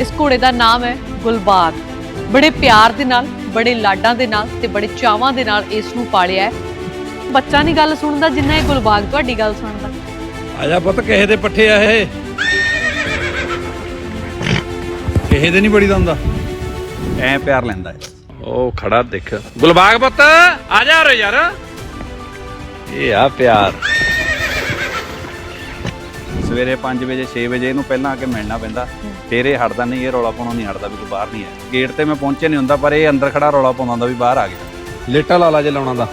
ਇਸ ਘੋੜੇ ਦਾ ਨਾਮ ਹੈ ਗੁਲਬਾਗ ਬੜੇ ਪਿਆਰ ਦੇ ਨਾਲ ਬੜੇ ਲਾਡਾਂ ਦੇ ਨਾਲ ਤੇ ਬੜੇ ਚਾਵਾਂ ਦੇ ਨਾਲ ਇਸ ਨੂੰ ਪਾਲਿਆ ਹੈ। ਬੱਚਾ ਨਹੀਂ ਗੱਲ ਸੁਣਦਾ ਜਿੰਨਾ ਇਹ ਗੁਲਬਾਗ ਤੁਹਾਡੀ ਗੱਲ ਸੁਣਦਾ। ਆ ਜਾ ਪੁੱਤ ਕਿਸੇ ਦੇ ਪੱਠੇ ਆ ਇਹ। ਕਿਸੇ ਦੇ ਨਹੀਂ ਬੜੀ ਦਾ ਹੁੰਦਾ ਐ ਪਿਆਰ ਲੈਂਦਾ ਹੈ ਉਹ ਖੜਾ ਦੇਖ। ਗੁਲਬਾਗ ਪੁੱਤ ਆ ਜਾ ਰੇ ਯਾਰ। ਇਹ ਆ ਪਿਆਰ। ਸਵੇਰੇ 5 ਵਜੇ 6 ਵਜੇ ਇਹਨੂੰ ਪਹਿਲਾਂ ਆ ਕੇ ਮਿਲਣਾ ਪੈਂਦਾ। ਫਿਰ ਇਹ ਹਟਦਾ ਨਹੀਂ ਇਹ ਰੌਲਾ ਪਾਉਣੋਂ ਨਹੀਂ ਹਟਦਾ ਵੀ ਤੂੰ ਬਾਹਰ ਨਹੀਂ ਹੈ ਗੇਟ ਤੇ ਮੈਂ ਪਹੁੰਚੇ ਨਹੀਂ ਹੁੰਦਾ ਪਰ ਇਹ ਅੰਦਰ ਖੜਾ ਰੌਲਾ ਪਾਉਂਦਾ ਹੁੰਦਾ ਵੀ ਬਾਹਰ ਆ ਗਿਆ। ਲੇਟਾ ਲਾ ਲਾ ਜੇ ਲਾਉਣਾ ਦਾ।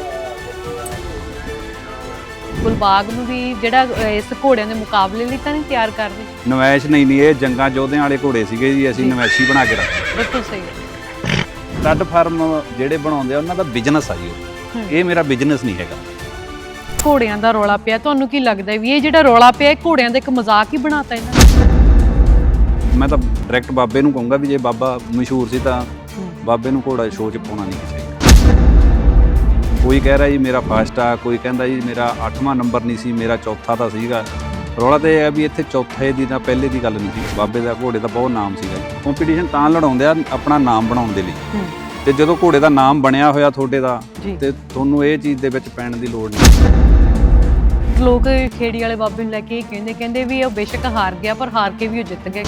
ਗੁਲਬਾਗ ਨੂੰ ਵੀ ਜਿਹੜਾ ਇਸ ਘੋੜਿਆਂ ਦੇ ਮੁਕਾਬਲੇ ਲਈ ਤਾਂ ਨਹੀਂ ਤਿਆਰ ਕਰਦੇ? ਨਵੈਸ਼ ਨਹੀਂ ਨਹੀਂ ਇਹ ਜੰਗਾਂ ਯੋਧਿਆਂ ਵਾਲੇ ਘੋੜੇ ਸੀਗੇ ਜੀ ਅਸੀਂ। ਨਵੈਸ਼ੀ ਬਣਾ ਕੇ ਰੱਖੇ। ਬਿਲਕੁਲ ਸਹੀ ਹੈ ਸਟੱਡ ਫਾਰਮ ਜਿਹੜੇ ਬਣਾਉਂਦੇ ਆ ਉਹਨਾਂ ਦਾ ਬਿਜ਼ਨਸ ਆ ਜੀ। ਇਹ ਮੇਰਾ ਬਿਜ਼ਨਸ ਨਹੀਂ ਹੈਗਾ। ਘੋੜਿਆਂ ਦਾ ਰੌਲਾ ਪਿਆ। ਤੁਹਾਨੂੰ ਕੀ ਲੱਗਦਾ ਵੀ ਇਹ ਜਿਹੜਾ ਰੌਲਾ ਪਿਆ ਇਹ ਘੋੜਿਆਂ ਦਾ ਇੱਕ ਮਜ਼ਾਕ ਹੀ ਬਣਾਤਾ ਇਹਨਾਂ ਨੇ? ਮੈਂ ਤਾਂ ਡਾਇਰੈਕਟ ਬਾਬੇ ਨੂੰ ਕਹੂੰਗਾ ਵੀ ਜੇ ਬਾਬਾ ਮਸ਼ਹੂਰ ਸੀ ਤਾਂ। ਬਾਬੇ ਨੂੰ ਘੋੜਾ ਸ਼ੋਅ 'ਚ ਪਾਉਣਾ ਨਹੀਂ ਚਾਹੀਦਾ। ਕੋਈ ਕਹਿ ਰਿਹਾ ਜੀ ਮੇਰਾ ਫਸਟ ਆ ਕੋਈ ਕਹਿੰਦਾ ਜੀ ਮੇਰਾ 8ਵਾਂ ਨੰਬਰ ਨਹੀਂ ਸੀ ਮੇਰਾ ਚੌਥਾ ਤਾਂ ਸੀਗਾ। ਰੌਲਾ ਤੇ ਇਹ ਹੈ ਵੀ ਇੱਥੇ ਚੌਥੇ ਦੀ ਤਾਂ ਪਹਿਲੇ ਦੀ ਗੱਲ ਨਹੀਂ ਸੀ। ਬਾਬੇ ਦਾ ਘੋੜੇ ਦਾ ਬਹੁਤ ਨਾਮ ਸੀਗਾ ਕੰਪੀਟੀਸ਼ਨ ਤਾਂ ਲੜਾਉਂਦੇ ਆ ਆਪਣਾ ਨਾਮ ਬਣਾਉਣ ਦੇ ਲਈ। ਤੇ ਜਦੋਂ ਘੋੜੇ ਦਾ ਨਾਮ ਬਣਿਆ ਹੋਇਆ ਤੁਹਾਡੇ ਦਾ ਜੀ। ਤੇ ਤੁਹਾਨੂੰ ਇਹ ਚੀਜ਼ ਦੇ ਵਿੱਚ ਪੈਣ ਦੀ ਲੋੜ ਨਹੀਂ। ਲੋਕ ਖੇੜੀ ਵਾਲੇ ਬਾਬੇ ਨੂੰ ਲੈ ਕੇ ਇਹ ਕਹਿੰਦੇ ਕਹਿੰਦੇ ਵੀ ਉਹ ਬੇਸ਼ੱਕ ਹਾਰ ਗਿਆ ਪਰ ਹਾਰ ਕੇ ਵੀ ਉਹ ਜਿੱਤ ਗਿਆ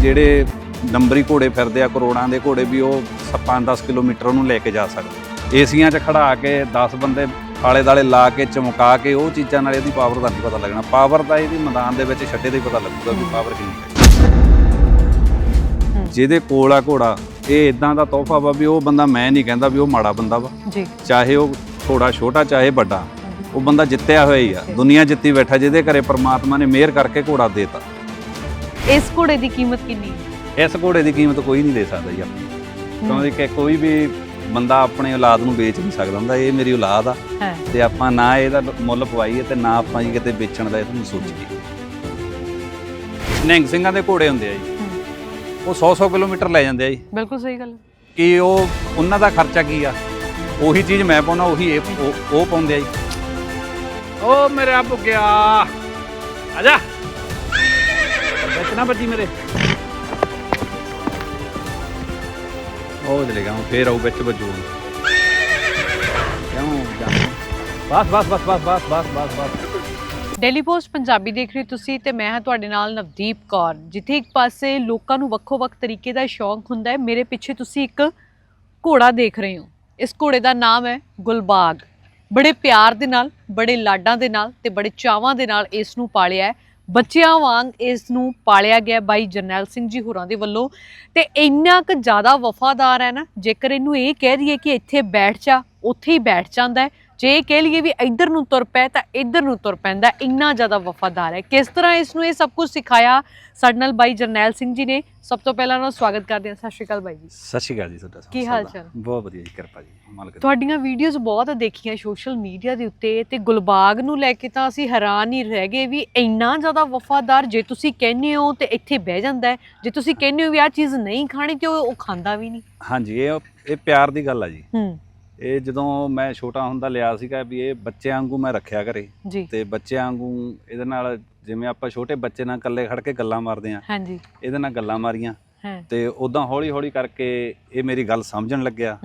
ਜਿਹੜੇ ਨੰਬਰੀ ਘੋੜੇ ਫਿਰਦੇ ਆ ਕਰੋੜਾਂ ਦੇ ਘੋੜੇ ਵੀ ਉਹ 5-10 ਕਿਲੋਮੀਟਰ ਉਹਨੂੰ ਲੈ ਕੇ ਜਾ ਸਕਦੇ। ਏਸੀਆਂ 'ਚ ਖੜਾ ਕੇ 10 ਬੰਦੇ ਆਲੇ ਦਾਲੇ ਲਾ ਕੇ ਚਮਕਾ ਕੇ ਉਹ ਚੀਜ਼ਾਂ ਨਾਲ ਇਹਦੀ ਪਾਵਰ ਦਾ ਨਹੀਂ ਪਤਾ ਲੱਗਣਾ। ਪਾਵਰ ਦਾ ਇਹਦੀ ਮੈਦਾਨ ਦੇ ਵਿੱਚ ਛੱਡੇ ਦਾ ਹੀ ਪਤਾ ਲੱਗੂਗਾ ਵੀ ਪਾਵਰ ਕਿੰਨੀ ਹੈ। ਜਿਹਦੇ ਕੋਲ ਆ ਘੋੜਾ ਇਹ ਇਦਾਂ ਦਾ ਤੋਹਫਾ ਵਾ ਵੀ ਉਹ ਬੰਦਾ ਮੈਂ ਨਹੀਂ ਕਹਿੰਦਾ ਵੀ ਉਹ ਮਾੜਾ ਬੰਦਾ ਵਾ। ਜੀ। ਚਾਹੇ ਉਹ ਘੋੜਾ ਛੋਟਾ ਚਾਹੇ ਵੱਡਾ। ਉਹ ਬੰਦਾ ਜਿੱਤਿਆ ਹੋਇਆ ਹੀ ਆ। ਦੁਨੀਆ ਜਿੱਤੀ ਬੈਠਾ ਜਿਹਦੇ ਘਰੇ ਪ੍ਰਮਾਤਮਾ ਨੇ ਮਿਹਰ ਕਰਕੇ ਘੋੜਾ ਦੇਤਾ। ਇਸ ਘੋੜੇ ਦੀ ਕੀਮਤ ਕਿੰਨੀ ਹੈ? ਇਸ ਘੋੜੇ ਦੀ ਕੀਮਤ ਕੋਈ ਨਹੀਂ ਦੇ ਸਕਦਾ ਜੀ ਆਪਣੀ। ਕਿਉਂਕਿ ਕਿ ਕੋਈ ਵੀ ਬੰਦਾ ਆਪਣੇ ਔਲਾਦ ਨੂੰ ਵੇਚ ਨਹੀਂ ਸਕਦਾ ਹੁੰਦਾ ਇਹ ਮੇਰੀ ਔਲਾਦ ਆ। ਤੇ ਆਪਾਂ ਨਾ ਇਹਦਾ ਮੁੱਲ ਪਵਾਈਏ ਤੇ ਨਾ ਆਪਾਂ ਜੀ ਕਿਤੇ ਵੇਚਣ ਦਾ ਇਹਨੂੰ ਸੋਚੀਏ। ਨਿਹੰਗ ਸਿੰਘਾਂ ਦੇ ਘੋੜੇ ਹੁੰਦੇ ਆ ਜੀ। ਉਹ 100-100 ਕਿਲੋਮੀਟਰ ਲੈ ਜਾਂਦੇ ਆ ਜੀ। ਬਿਲਕੁਲ ਸਹੀ ਗੱਲ ਹੈ। ਕਿ ਉਹ ਉਹਨਾਂ ਦਾ ਖਰਚਾ ਕੀ ਆ? ਉਹੀ ਚੀਜ਼ ਮੈਂ ਪਾਉਣਾ ਉਹੀ ਇਹ ਉਹ- ਉਹ ਪਾਉਂਦੇ ਆ ਜੀ। ਓ ਮੇਰਾ ਬੁੱਗਿਆ। ਆ ਜਾ। ਵਿੱਚ ਨਾ ਵੱਜੀ ਮੇਰੇ। ਉਹ ਚਲੇਗਾ ਹੁਣ ਫੇਰ ਆਉ ਵਿੱਚ ਵੱਜੂ ਕਿਉਂ ਜਾਣਾ ਬਸ ਬਸ ਬਸ ਬਸ ਬਸ ਬਸ ਬਸ ਬਸ। ਡੇਲੀ ਪੋਸਟ ਪੰਜਾਬੀ ਦੇਖ ਰਹੇ ਹੋ ਤੁਸੀਂ ਤੇ ਮੈਂ ਹਾਂ ਤੁਹਾਡੇ ਨਾਲ ਨਵਦੀਪ ਕੌਰ। ਜਿੱਥੇ ਇੱਕ ਪਾਸੇ ਲੋਕਾਂ ਨੂੰ ਵੱਖੋ-ਵੱਖ ਤਰੀਕੇ ਦਾ ਸ਼ੌਂਕ ਹੁੰਦਾ ਹੈ, ਮੇਰੇ ਪਿੱਛੇ ਤੁਸੀਂ ਇੱਕ ਘੋੜਾ ਦੇਖ ਰਹੇ ਹੋ। ਇਸ ਘੋੜੇ ਦਾ ਨਾਮ ਹੈ ਗੁਲਬਾਗ। ਬੜੇ ਪਿਆਰ ਦੇ ਨਾਲ, ਬੜੇ ਲਾਡਾਂ ਦੇ ਨਾਲ ਤੇ ਬੜੇ ਚਾਵਾਂ ਦੇ ਨਾਲ ਇਸ ਨੂੰ ਪਾਲਿਆ ਹੈ। ਬੱਚਿਆਂ ਵਾਂਗ ਇਸ ਨੂੰ ਪਾਲਿਆ ਗਿਆ ਬਾਈ ਜਰਨੈਲ ਸਿੰਘ ਜੀ ਹੋਰਾਂ ਦੇ ਵੱਲੋਂ ਤੇ ਇੰਨਾ ਕੁ ਜ਼ਿਆਦਾ ਵਫਾਦਾਰ ਹੈ ਨਾ, ਜੇਕਰ ਇਹਨੂੰ ਇਹ ਕਹਿ ਦਈਏ ਕਿ ਇੱਥੇ ਬੈਠ ਜਾ, ਉੱਥੇ ਹੀ ਬੈਠ ਜਾਂਦਾ ਹੈ ਜੇ ਕਹਿ ਲਈਏ ਵੀ ਇੱਧਰ ਨੂੰ ਤੁਰ ਪੈ ਤਾਂ ਇੱਧਰ ਨੂੰ ਤੁਰ ਪੈਂਦਾ। ਇੰਨਾ ਜ਼ਿਆਦਾ ਵਫਾਦਾਰ ਹੈ ਕਿਸ ਤਰ੍ਹਾਂ ਇਸ ਨੂੰ ਇਹ ਸਭ ਕੁਝ ਸਿਖਾਇਆ ਸਾਡੇ ਨਾਲ ਬਾਈ ਜਰਨੈਲ ਸਿੰਘ ਜੀ ਨੇ ਸਭ ਤੋਂ ਪਹਿਲਾਂ ਉਹਨਾਂ ਦਾ ਸਵਾਗਤ ਕਰਦੇ ਹਾਂ ਸਤਿ ਸ਼੍ਰੀ ਅਕਾਲ ਬਾਈ ਜੀ ਸਤਿ ਸ਼੍ਰੀ ਅਕਾਲ ਜੀ ਤੁਹਾਡਾ ਕੀ ਹਾਲ। ਚਾਲ? ਬਹੁਤ ਵਧੀਆ ਜੀ ਕਿਰਪਾ ਜੀ ਮਾਲਕ। ਤੁਹਾਡੀਆਂ ਵੀਡੀਓਜ਼ ਬਹੁਤ ਦੇਖੀਆਂ ਸੋਸ਼ਲ ਮੀਡੀਆ ਦੇ ਉੱਤੇ ਤੇ ਗੁਲਬਾਗ ਨੂੰ ਲੈ ਕੇ ਤਾਂ ਅਸੀਂ ਹੈਰਾਨ ਹੀ ਰਹਿ ਗਏ ਵੀ ਇੰਨਾ ਜ਼ਿਆਦਾ ਵਫਾਦਾਰ ਜੇ ਤੁਸੀਂ ਕਹਿੰਦੇ ਹੋ ਤੇ ਇੱਥੇ ਬਹਿ ਜਾਂਦਾ ਜੇ ਤੁਸੀਂ ਕਹਿੰਦੇ ਹੋ ਵੀ ਆਹ ਚੀਜ਼ ਨਹੀਂ ਖਾਣੀ ਤੇ ਉਹ ਖਾਂਦਾ ਵੀ ਨਹੀਂ ਹਾਂਜੀ ਇਹ ਇਹ ਪਿਆਰ ਦੀ ਗੱਲ ਆ ਜੀ ਹੂੰ ਇਹ ਜਦੋਂ ਮੈਂ ਛੋਟਾ ਹੁੰਦਾ ਲਿਆ ਸੀਗਾ ਵੀ ਇਹ ਬੱਚਿਆਂ ਵਾਂਗੂ ਮੈਂ ਰੱਖਿਆ ਘਰੇ। ਜੀ। ਤੇ ਬੱਚਿਆਂ ਵਾਂਗੂ ਇਹਦੇ ਨਾਲ ਜਿਵੇਂ ਆਪਾਂ ਛੋਟੇ ਬੱਚੇ ਨਾਲ ਇਕੱਲੇ ਖੜ ਕੇ ਗੱਲਾਂ ਮਾਰਦੇ ਆ ਹਾਂਜੀ। ਇਹਦੇ ਨਾਲ ਗੱਲਾਂ ਮਾਰੀਆਂ। ਤੇ ਉਦਾਂ ਹੌਲੀ ਹੌਲੀ ਕਰਕੇ ਇਹ ਮੇਰੀ ਗੱਲ ਸਮਝਣ ਲੱਗਿਆ।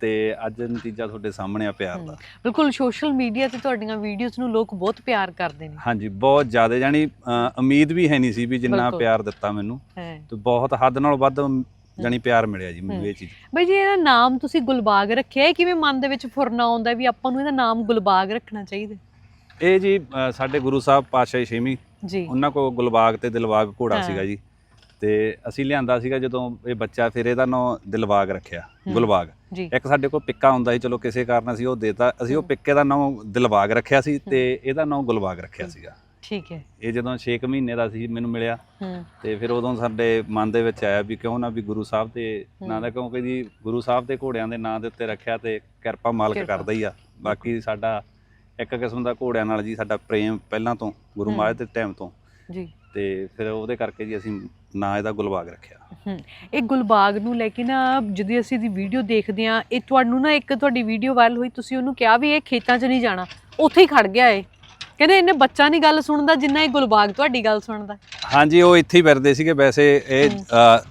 ਤੇ ਅੱਜ ਨਤੀਜਾ ਤੁਹਾਡੇ ਸਾਹਮਣੇ ਆ ਪਿਆਰ ਦਾ। ਬਿਲਕੁਲ ਸੋਸ਼ਲ ਮੀਡੀਆ ਤੇ ਤੁਹਾਡੀਆਂ ਵੀਡੀਓਜ਼ ਨੂੰ ਲੋਕ ਬਹੁਤ ਪਿਆਰ ਕਰਦੇ ਨੇ। ਹਾਂਜੀ ਬਹੁਤ ਜ਼ਿਆਦਾ ਜਾਨੀ ਉਮੀਦ ਵੀ ਹੈ ਨਹੀਂ ਸੀ ਵੀ ਜਿੰਨਾ। ਪਿਆਰ ਦਿੱਤਾ ਮੈਨੂੰ। ਤੇ ਬਹੁਤ ਹੱਦ ਨਾਲੋਂ ਵੱਧ ਜਾਨੀ ਪਿਆਰ ਮਿਲਿਆ ਜੀ ਮੈਨੂੰ। ਇਹ ਚੀਜ਼ ਬਈ ਜੀ ਇਹਦਾ ਨਾਮ ਤੁਸੀਂ ਗੁਲਬਾਗ ਰੱਖਿਆ ਹੈ ਕਿਵੇਂ ਮਨ ਦੇ ਵਿੱਚ ਫੁਰਨਾ ਆਉਂਦਾ ਵੀ ਆਪਾਂ ਨੂੰ ਇਹਦਾ ਨਾਮ ਗੁਲਬਾਗ ਰੱਖਣਾ ਚਾਹੀਦਾ ਇਹ ਜੀ ਸਾਡੇ ਗੁਰੂ ਸਾਹਿਬ ਪਾਤਸ਼ਾਹੀ ਛੇਵੀਂ ਜੀ ਉਹਨਾਂ ਕੋਲ ਗੁਲਬਾਗ ਤੇ ਦਿਲਬਾਗ ਘੋੜਾ। ਸੀਗਾ ਜੀ ਤੇ ਅਸੀਂ ਲਿਆਂਦਾ ਸੀਗਾ ਜਦੋਂ ਇਹ ਬੱਚਾ ਫਿਰ ਇਹਦਾ ਨਾਂ ਦਿਲਬਾਗ ਰੱਖਿਆ। ਗੁਲਬਾਗ ਇੱਕ ਸਾਡੇ ਕੋਲ ਪਿੱਕਾ ਹੁੰਦਾ ਸੀ ਚਲੋ ਕਿਸੇ ਕਾਰਨ ਅਸੀਂ ਉਹ ਦੇਤਾ ਅਸੀਂ ਉਹ। ਪਿੱਕੇ ਦਾ ਨਾਂ ਦਿਲਬਾਗ ਰੱਖਿਆ ਸੀ ਤੇ ਇਹਦਾ ਨਾਂ ਗੁਲਬਾਗ ਰੱਖਿਆ। ਸੀਗਾ ਠੀਕ ਹੈ। ਇਹ ਜਦੋਂ 6 ਮਹੀਨੇ ਦਾ ਸੀ ਮੈਨੂੰ ਮਿਲਿਆ। ਹੂੰ। ਤੇ ਫਿਰ ਉਦੋਂ ਸਾਡੇ ਮਨ ਦੇ ਵਿੱਚ ਆਇਆ ਵੀ ਕਿਉਂ ਨਾ ਵੀ ਗੁਰੂ ਸਾਹਿਬ ਦੇ ਨਾਂ ਦਾ ਕਿਉਂਕਿ ਜੀ ਗੁਰੂ ਸਾਹਿਬ ਦੇ ਘੋੜਿਆਂ ਦੇ ਨਾਂ ਦੇ ਉੱਤੇ ਰੱਖਿਆ ਤੇ ਕਿਰਪਾ ਮਾਲਕ। ਕਰਦਾ ਹੀ ਆ। ਬਾਕੀ ਸਾਡਾ ਇੱਕ ਕਿਸਮ ਦਾ ਘੋੜਿਆਂ ਨਾਲ ਜੀ ਸਾਡਾ ਪ੍ਰੇਮ ਪਹਿਲਾਂ ਤੋਂ ਗੁਰੂ। ਮਹਾਰਾਜ ਦੇ ਟਾਈਮ ਤੋਂ। ਜੀ। ਤੇ ਫਿਰ ਉਹਦੇ ਕਰਕੇ ਜੀ ਅਸੀਂ ਨਾਂ ਇਹਦਾ ਗੁਲਬਾਗ ਰੱਖਿਆ। ਹੂੰ। ਇਹ ਗੁਲਬਾਗ ਨੂੰ ਲੈ ਕੇ ਨਾ ਜਦੋਂ ਅਸੀਂ ਦੀ ਵੀਡੀਓ ਦੇਖਦੇ ਆ ਇਹ ਤੁਹਾਨੂੰ ਨਾ ਇੱਕ ਤੁਹਾਡੀ ਵੀਡੀਓ ਵਾਇਰਲ ਹੋਈ ਤੁਸੀਂ ਉਹਨੂੰ ਕਿਹਾ ਵੀ ਇਹ ਖੇਤਾਂ 'ਚ ਨਹੀਂ ਜਾਣਾ ਉੱਥੇ ਹੀ ਖੜ ਗਿਆ ਏ ਕਹਿੰਦੇ ਇਹਨੇ ਬੱਚਾ ਨਹੀਂ ਗੱਲ ਸੁਣਦਾ ਜਿੰਨਾ ਇਹ ਗੁਲਬਾਗ ਤੁਹਾਡੀ ਗੱਲ ਸੁਣਦਾ। ਹਾਂਜੀ ਉਹ ਇੱਥੇ ਹੀ ਫਿਰਦੇ ਸੀਗੇ ਵੈਸੇ। ਇਹ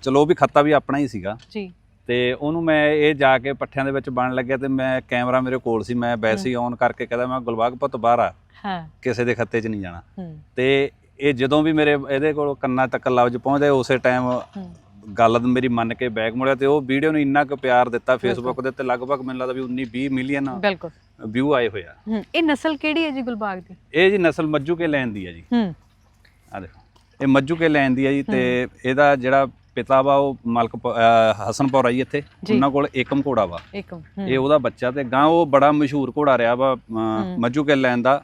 ਚਲੋ ਵੀ ਖੱਤਾ ਵੀ ਆਪਣਾ ਹੀ ਸੀਗਾ। ਜੀ। ਤੇ ਉਹਨੂੰ ਮੈਂ ਇਹ ਜਾ ਕੇ ਪੱਠਿਆਂ ਦੇ ਵਿੱਚ ਬਣ ਲੱਗਿਆ ਤੇ ਮੈਂ ਕੈਮਰਾ ਮੇਰੇ ਕੋਲ ਸੀ। ਮੈਂ ਵੈਸੇ ਹੀ ਔਨ ਕਰਕੇ ਕਹਿੰਦਾ ਮੈਂ ਗੁਲਬਾਗ ਪੁੱਤ ਬਾਹਰ ਆ। ਹਾਂ। ਕਿਸੇ ਦੇ ਖੱਤੇ 'ਚ ਨਹੀਂ ਜਾਣਾ। ਤੇ ਇਹ ਜਦੋਂ ਵੀ ਮੇਰੇ ਇਹਦੇ ਕੋਲ ਕੰਨਾਂ ਤੱਕ ਲਫ਼ਜ਼ ਪਹੁੰਚਦੇ ਉਸੇ ਟਾਈਮ ਗੱਲ ਮੇਰੀ ਮੰਨ ਕੇ ਬੈਕ ਮੁੜਿਆ ਤੇ ਉਹ ਵੀਡੀਓ ਨੂੰ ਇੰਨਾ ਕੁ ਪਿਆਰ ਦਿੱਤਾ ਫੇਸਬੁੱਕ ਦੇ ਉੱਤੇ। ਲਗਭਗ ਮੈਨੂੰ ਲੱਗਦਾ ਵੀ 19 20 ਮਿਲੀਅਨ ਬਿਲਕੁਲ। ਵਿਊ ਆਏ ਹੋਏ ਆ। ਹੂੰ ਇਹ ਨਸਲ ਕਿਹੜੀ ਹੈ ਜੀ ਗੁਲਬਾਗ ਦੀ? ਇਹ ਜੀ ਨਸਲ ਮੱਜੂ ਕੇ ਲੈਣ ਦੀ ਹੈ ਜੀ। ਹੂੰ। ਆ ਦੇਖੋ ਇਹ ਮੱਜੂ ਕੇ ਲੈਣ ਦੀ ਹੈ ਜੀ ਤੇ ਇਹਦਾ ਜਿਹੜਾ ਪਿਤਾ ਵਾ ਉਹ ਮਲਕ ਹਸਨਪੁਰ ਆ ਜੀ ਇੱਥੇ। ਉਹਨਾਂ ਕੋਲ ਏਕਮ ਘੋੜਾ ਵਾ। ਹੂੰ। ਇਹ ਉਹਦਾ ਬੱਚਾ ਤੇ ਗਾਂ ਉਹ ਬੜਾ ਮਸ਼ਹੂਰ ਘੋੜਾ ਰਿਹਾ ਵਾ ਮੱਜੂ ਕੇ ਲੈਣ ਦਾ।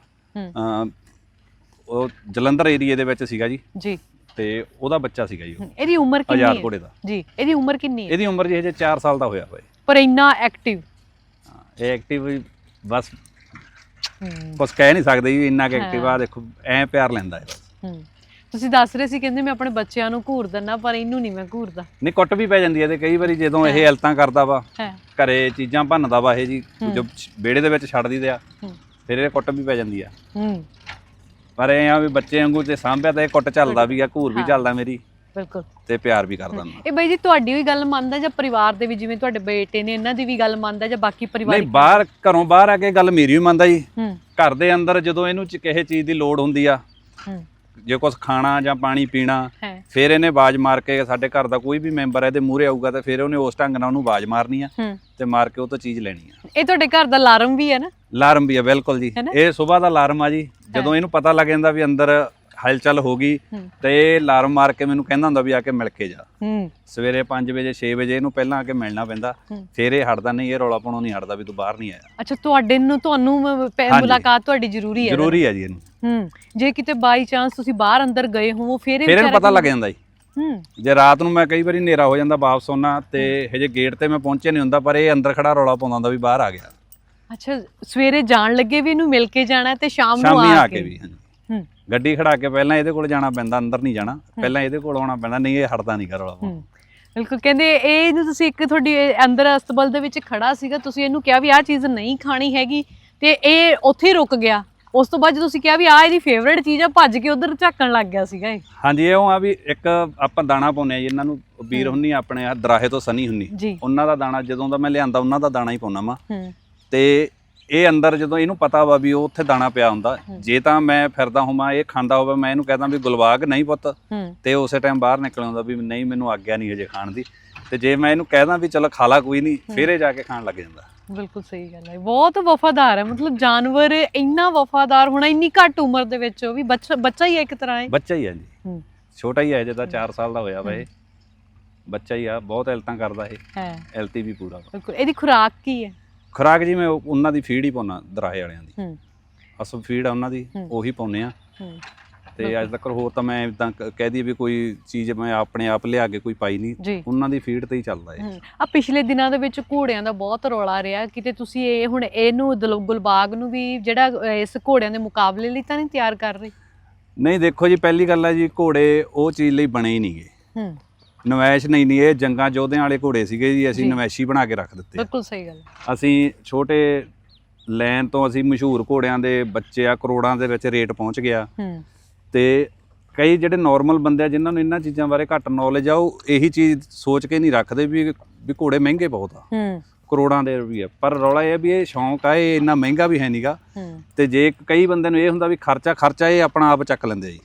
ਉਹ ਜਲੰਧਰ ਏਰੀਏ ਦੇ ਵਿੱਚ ਸੀਗਾ ਜੀ। ਜੀ। ਤੇ ਉਹਦਾ ਬੱਚਾ ਸੀਗਾ ਜੀ ਇਹਦੀ ਉਮਰ ਕਿੰਨੀ ਹੈ? ਘੋੜੇ ਦਾ। ਜੀ ਇਹਦੀ ਉਮਰ ਕਿੰਨੀ ਹੈ? ਇਹਦੀ ਉਮਰ ਜੀ ਹਜੇ 4 ਸਾਲ ਦਾ ਹੋਇਆ ਹੋਇਆ। ਪਰ ਇੰਨਾ ਐਕਟਿਵ ਇਹ ਐਕਟਿਵ ਬਸ। ਹੂੰ। ਕੁਝ ਕਹਿ ਨਹੀਂ ਸਕਦੇ ਜੀ ਇੰਨਾ ਐਕਟਿਵ ਆ ਦੇਖੋ ਐ ਪਿਆਰ ਲੈਂਦਾ ਹੈ ਬਸ। ਹੂੰ। ਤੁਸੀਂ ਦੱਸ ਰਹੇ ਸੀ ਕਹਿੰਦੇ ਮੈਂ ਆਪਣੇ ਬੱਚਿਆਂ ਨੂੰ ਘੂਰ ਦਿੰਦਾ ਪਰ ਇਹਨੂੰ ਨਹੀਂ ਮੈਂ ਘੂਰਦਾ। ਨਹੀਂ ਕੁੱਟ ਵੀ ਪੈ ਜਾਂਦੀ ਹੈ ਤੇ ਕਈ ਵਾਰੀ ਜਦੋਂ ਇਹ ਹਲਤਾਂ ਕਰਦਾ ਵਾ ਹੈ। ਘਰੇ ਚੀਜ਼ਾਂ ਭੰਨਦਾ ਵਾ ਇਹ ਜੀ ਜੋ ਵਿਹੜੇ ਦੇ ਵਿੱਚ ਛੱਡ ਦਿੰਦੇ ਆ ਹੂੰ। ਫਿਰ ਇਹ ਕੁੱਟ ਵੀ ਪੈ ਜਾਂਦੀ ਆ। ਹੂੰ। ਪਰ ਇਹ ਆ ਵੀ ਬੱਚੇ ਵਾਂਗੂ ਤੇ ਸਾਂਭਿਆ ਤਾਂ ਇਹ ਕੁੱਟ ਚੱਲਦਾ ਵੀ ਆ ਘੂਰ ਵੀ। ਚੱਲਦਾ ਮੇਰੀ। ਬਿਲਕੁਲ। ਤੇ ਪਿਆਰ ਵੀ ਕਰਦਾ ਮੈਂ। ਇਹ ਬਾਈ ਜੀ ਤੁਹਾਡੀ ਵੀ ਗੱਲ ਮੰਨਦਾ ਜਾਂ ਪਰਿਵਾਰ ਦੇ ਵੀ ਜਿਵੇਂ ਤੁਹਾਡੇ ਬੇਟੇ ਨੇ ਇਹਨਾਂ ਦੀ ਵੀ ਗੱਲ ਮੰਨਦਾ ਜਾਂ ਬਾਕੀ ਪਰਿਵਾਰ ਨਹੀਂ ਬਾਹਰ ਘਰੋਂ ਬਾਹਰ ਆ ਕੇ ਗੱਲ ਮੇਰੀ ਵੀ ਮੰਨਦਾ ਜੀ। ਹੂੰ। ਘਰ ਦੇ ਅੰਦਰ ਜਦੋਂ ਇਹਨੂੰ ਚ ਕਿਸੇ ਚੀਜ਼ ਦੀ ਲੋੜ ਹੁੰਦੀ ਆ ਹੂੰ। ਜੇ ਕੁਝ ਖਾਣਾ ਜਾਂ ਪਾਣੀ ਪੀਣਾ ਹੈ। ਫਿਰ ਇਹਨੇ ਆਵਾਜ਼ ਮਾਰ ਕੇ ਸਾਡੇ ਘਰ ਦਾ ਕੋਈ ਵੀ ਮੈਂਬਰ ਇਹਦੇ ਮੂਹਰੇ ਆਊਗਾ ਤੇ ਫਿਰ ਉਹਨੇ ਉਸ ਢੰਗ ਨਾਲ ਉਹਨੂੰ ਆਵਾਜ਼ ਮਾਰਨੀ ਆ ਹੂੰ। ਤੇ ਮਾਰ ਕੇ ਉਹ ਤੋਂ ਚੀਜ਼ ਲੈਣੀ ਆ। ਇਹ ਤੁਹਾਡੇ ਘਰ ਦਾ ਅਲਾਰਮ ਵੀ ਹੈ ਨਾ? ਅਲਾਰਮ ਵੀ ਆ ਬਿਲਕੁਲ ਜੀ? ਇਹ ਸਵੇਰ ਦਾ ਅਲਾਰਮ ਆ ਜੀ। ਜਦੋਂ ਇਹਨੂੰ ਪਤਾ ਲੱਗ ਜਾਂਦਾ ਵੀ ਅੰਦਰ ਹਲਚਲ ਹੋ ਗਈ ਤੇ ਇਹ ਅਲਾਰਮ ਮਾਰ ਕੇ ਮੈਨੂੰ ਕਹਿੰਦਾ ਹੁੰਦਾ ਵੀ ਆ ਕੇ ਮਿਲ ਕੇ ਜਾ। ਸਵੇਰੇ 5 ਵਜੇ 6 ਵਜੇ ਇਹਨੂੰ ਪਹਿਲਾਂ ਆ ਕੇ ਮਿਲਣਾ ਪੈਂਦਾ। ਫਿਰ ਇਹ ਹਟਦਾ ਨਹੀਂ ਇਹ ਰੌਲਾ ਪਾਉਣੋਂ ਨਹੀਂ ਹਟਦਾ ਵੀ ਤੂੰ ਬਾਹਰ ਨਹੀਂ ਆਇਆ। ਅੱਛਾ ਤੁਹਾਡੇ ਨੂੰ ਤੁਹਾਨੂੰ। ਮੁਲਾਕਾਤ ਤੁਹਾਡੀ ਜ਼ਰੂਰੀ ਹੈ। ਜ਼ਰੂਰੀ ਹੈ ਜੀ ਇਹਨੂੰ। ਹੂੰ। ਜੇ ਕਿਤੇ ਬਾਈ ਚਾਂਸ ਤੁਸੀਂ ਬਾਹਰ ਅੰਦਰ ਗਏ ਹੋ ਫਿਰ ਇਹ ਫਿਰ ਇਹਨੂੰ ਪਤਾ ਲੱਗ ਜਾਂਦਾ ਜੀ। ਹੂੰ। ਜੇ ਰਾਤ ਨੂੰ ਮੈਂ ਕਈ ਵਾਰੀ ਹਨੇਰਾ ਹੋ ਜਾਂਦਾ ਵਾਪਸ ਆਉਣਾ ਤੇ ਹਜੇ ਗੇਟ ਤੇ ਮੈਂ ਪਹੁੰਚੇ ਨਹੀਂ ਹੁੰਦਾ ਪਰ ਇਹ ਅੰਦਰ ਖੜਾ ਰੌਲਾ ਪਾਉਂਦਾ ਹੁੰਦਾ ਵੀ ਬਾਹਰ ਆ ਗਿਆ। ਅੱਛਾ ਸਵੇਰੇ ਜਾਣ ਲੱਗੇ ਵੀ ਇਹਨੂੰ ਮਿਲ ਕੇ ਜਾਣਾ ਤੇ ਸ਼ਾਮ ਨੂੰ ਆ ਕੇ ਵੀ ਹਾਂਜੀ। ਗੱਡੀ ਖੜਾ ਕੇ ਪਹਿਲਾਂ ਇਹਦੇ ਕੋਲ ਜਾਣਾ ਪੈਂਦਾ ਅੰਦਰ ਨਹੀਂ ਜਾਣਾ। ਪਹਿਲਾਂ ਇਹਦੇ ਕੋਲ ਆਉਣਾ ਪੈਂਦਾ ਨਹੀਂ ਇਹ ਹਟਦਾ ਨਹੀਂ ਹੂੰ। ਬਿਲਕੁਲ ਕਹਿੰਦੇ ਇਹ ਨੂੰ ਤੁਸੀਂ ਇੱਕ ਤੁਹਾਡੀ ਅੰਦਰ ਅਸਤਬਲ ਦੇ ਵਿੱਚ ਖੜਾ ਸੀਗਾ ਤੁਸੀਂ ਇਹਨੂੰ ਕਿਹਾ ਵੀ ਆਹ ਚੀਜ਼ ਨਹੀਂ ਖਾਣੀ ਹੈਗੀ ਤੇ ਇਹ ਉੱਥੇ ਰੁਕ ਗਿਆ। ਉਸ ਤੋਂ ਬਾਅਦ ਜਦੋਂ ਤੁਸੀਂ ਕਿਹਾ ਵੀ ਆਹ ਇਹਦੀ ਫੇਵਰੇਟ ਚੀਜ਼ ਆ ਭੱਜ ਕੇ ਉਧਰ ਝਾਕਣ ਲੱਗ ਗਿਆ ਸੀਗਾ ਇਹ। ਹਾਂਜੀ ਇਹ ਉਹ ਆ ਵੀ ਇੱਕ ਆਪਾਂ ਦਾਣਾ ਪਾਉਂਦੇ ਆ ਜੀ ਇਹਨਾਂ ਨੂੰ ਵੀਰ ਹੁੰਨੀ ਆਪਣੇ ਆ ਦਰਾਹੇ ਤੋਂ ਸਨੀ ਹੁੰਨੀ। ਉਹਨਾਂ ਦਾ ਦਾਣਾ ਜਦੋਂ ਦਾ ਮੈਂ ਲਿਆਂਦਾ ਉਹਨਾਂ ਦਾ ਦਾਣਾ ਹੀ ਪਾਉਣਾ ਹੂੰ। ਤੇ ਇਹ ਅੰਦਰ ਜਦੋਂ ਇਹਨੂੰ ਪਤਾ ਵਾ ਵੀ ਉਹ ਉੱਥੇ ਦਾਣਾ ਪਿਆ ਹੁੰਦਾ ਜੇ ਤਾਂ ਮੈਂ ਫਿਰਦਾ ਹੋਵਾਂ ਇਹ ਖਾਂਦਾ ਹੋਵੇ ਮੈਂ ਇਹਨੂੰ ਕਹਦਾ ਵੀ ਗੁਲਵਾਗ ਨਹੀਂ ਪੁੱਤ। ਹੂੰ। ਤੇ ਉਸੇ ਟਾਈਮ ਬਾਹਰ ਨਿਕਲ ਆਉਂਦਾ ਵੀ ਨਹੀਂ ਮੈਨੂੰ ਆਗਿਆ ਨਹੀਂ ਹਜੇ ਖਾਣ ਦੀ। ਤੇ ਜੇ ਮੈਂ ਇਹਨੂੰ ਕਹਿਦਾ ਵੀ ਚਲੋ ਖਾ ਲਾ ਕੋਈ ਨਹੀਂ ਫਿਰ ਇਹ ਜਾ ਕੇ ਖਾਣ ਲੱਗ ਜਾਂਦਾ। ਬਿਲਕੁਲ ਸਹੀ ਗੱਲ ਹੈ। ਬਹੁਤ ਵਫਾਦਾਰ ਹੈ। ਮਤਲਬ ਜਾਨਵਰ ਇੰਨਾ ਵਫਾਦਾਰ ਹੋਣਾ ਇੰਨੀ ਘੱਟ ਉਮਰ ਦੇ ਵਿੱਚ ਉਹ ਵੀ ਬੱਚਾ ਹੀ ਹੈ ਇੱਕ ਤਰ੍ਹਾਂ ਹੈ ਬੱਚਾ ਹੀ ਆ ਜੀ। ਹੂੰ। ਛੋਟਾ ਹੀ ਹੈ ਜਿਹਦਾ 4 ਸਾਲ ਦਾ ਹੋਇਆ ਵਾ ਇਹ। ਬੱਚਾ ਹੀ ਆ ਬਹੁਤ ਇਲਤਾਂ ਕਰਦਾ ਇਹ। ਹੈ। ਐਲਤੀ ਵੀ ਪੂਰਾ ਬਿਲਕੁਲ। ਇਹਦੀ ਖੁਰਾਕ ਕੀ ਹੈ? ਖੁਰਾਕ ਜੀ ਮੈਂ ਉਹ- ਉਹਨਾਂ ਦੀ ਫੀਡ ਹੀ ਪਾਉਣਾ ਦਰਾਹੇ ਵਾਲਿਆਂ ਦੀ। ਹੂੰ। ਅਸਲ ਫੀਡ ਆ ਉਹਨਾਂ ਦੀ ਹੂੰ। ਉਹੀ ਪਾਉਨੇ ਆ। ਹੂੰ। ਤੇ ਅੱਜ ਤੱਕ ਹੋਰ ਤਾਂ ਮੈਂ ਇਦਾਂ ਕਹਿ ਦਈਏ ਵੀ ਕੋਈ ਚੀਜ਼ ਮੈਂ ਆਪਣੇ ਆਪ ਲਿਆ ਕੇ ਕੋਈ ਪਾਈ ਨਹੀਂ। ਜੀ। ਉਹਨਾਂ ਦੀ ਫੀਡ ਤੇ ਹੀ ਚੱਲਦਾ ਇਹ ਆ ਪਿਛਲੇ ਦਿਨਾਂ ਦੇ ਵਿੱਚ ਘੋੜਿਆਂ ਦਾ ਬਹੁਤ ਰੌਲਾ ਰਿਹਾ। ਕਿਤੇ ਤੁਸੀਂ ਇਹ ਹੁਣ ਇਹਨੂੰ ਦਿਲ- ਗੁਲਬਾਗ ਨੂੰ ਵੀ ਜਿਹੜਾ ਅ, ਇਸ ਘੋੜਿਆਂ ਦੇ ਮੁਕਾਬਲੇ ਲਈ ਤਾਂ ਨਹੀਂ ਤਿਆਰ ਕਰ ਰਹੇ? ਨਹੀਂ ਦੇਖੋ ਜੀ ਪਹਿਲੀ ਗੱਲ ਹੈ ਜੀ ਘੋੜੇ ਉਹ ਚੀਜ਼ ਲਈ ਬਣੇ ਹੀ ਨਹੀਂਗੇ ਹੂੰ। ਨਵੈਸ਼ ਨਹੀਂ ਨਹੀਂ ਇਹ ਜੰਗਾਂ ਯੋਧਿਆਂ ਵਾਲੇ ਘੋੜੇ ਸੀਗੇ ਜੀ ਅਸੀਂ ਜੀ। ਨਵੈਸ਼ੀ ਬਣਾ ਕੇ ਰੱਖ ਦਿੱਤੇ ਆ। ਬਿਲਕੁਲ ਸਹੀ ਗੱਲ ਹੈ। ਅਸੀਂ ਛੋਟੇ ਲੈਨ ਤੋਂ ਅਸੀਂ ਮਸ਼ਹੂਰ ਘੋੜਿਆਂ ਦੇ ਬੱਚੇ ਆ ਕਰੋੜਾਂ ਦੇ ਵਿੱਚ ਰੇਟ ਪਹੁੰਚ ਗਿਆ। ਹੂੰ। ਤੇ ਕਈ ਜਿਹੜੇ ਨਾਰਮਲ ਬੰਦੇ ਆ ਜਿਨ੍ਹਾਂ ਨੂੰ ਇਹਨਾਂ ਚੀਜ਼ਾਂ ਬਾਰੇ ਘੱਟ ਨੌਲੇਜ ਆ ਉਹ ਇਹੀ ਚੀਜ਼ ਸੋਚ ਕੇ ਨਹੀਂ ਰੱਖਦੇ ਵੀ ਵੀ ਘੋੜੇ ਮਹਿੰਗੇ ਬਹੁਤ ਆ। ਹੂੰ। ਕਰੋੜਾਂ ਦੇ ਵੀ ਆ। ਪਰ ਰੌਲਾ ਇਹ ਆ ਵੀ ਇਹ ਸ਼ੌਂਕ ਆ ਇਹ ਇੰਨਾ ਮਹਿੰਗਾ ਵੀ ਹੈ ਨਹੀਂਗਾ ਹੂੰ। ਤੇ ਜੇ ਕਈ ਬੰਦੇ ਨੂੰ ਇਹ ਹੁੰਦਾ ਵੀ ਖਰਚਾ ਖਰਚਾ ਇਹ ਆਪਣਾ ਆਪ ਚੱਕ ਲੈਂਦੇ ਆ ਜੀ।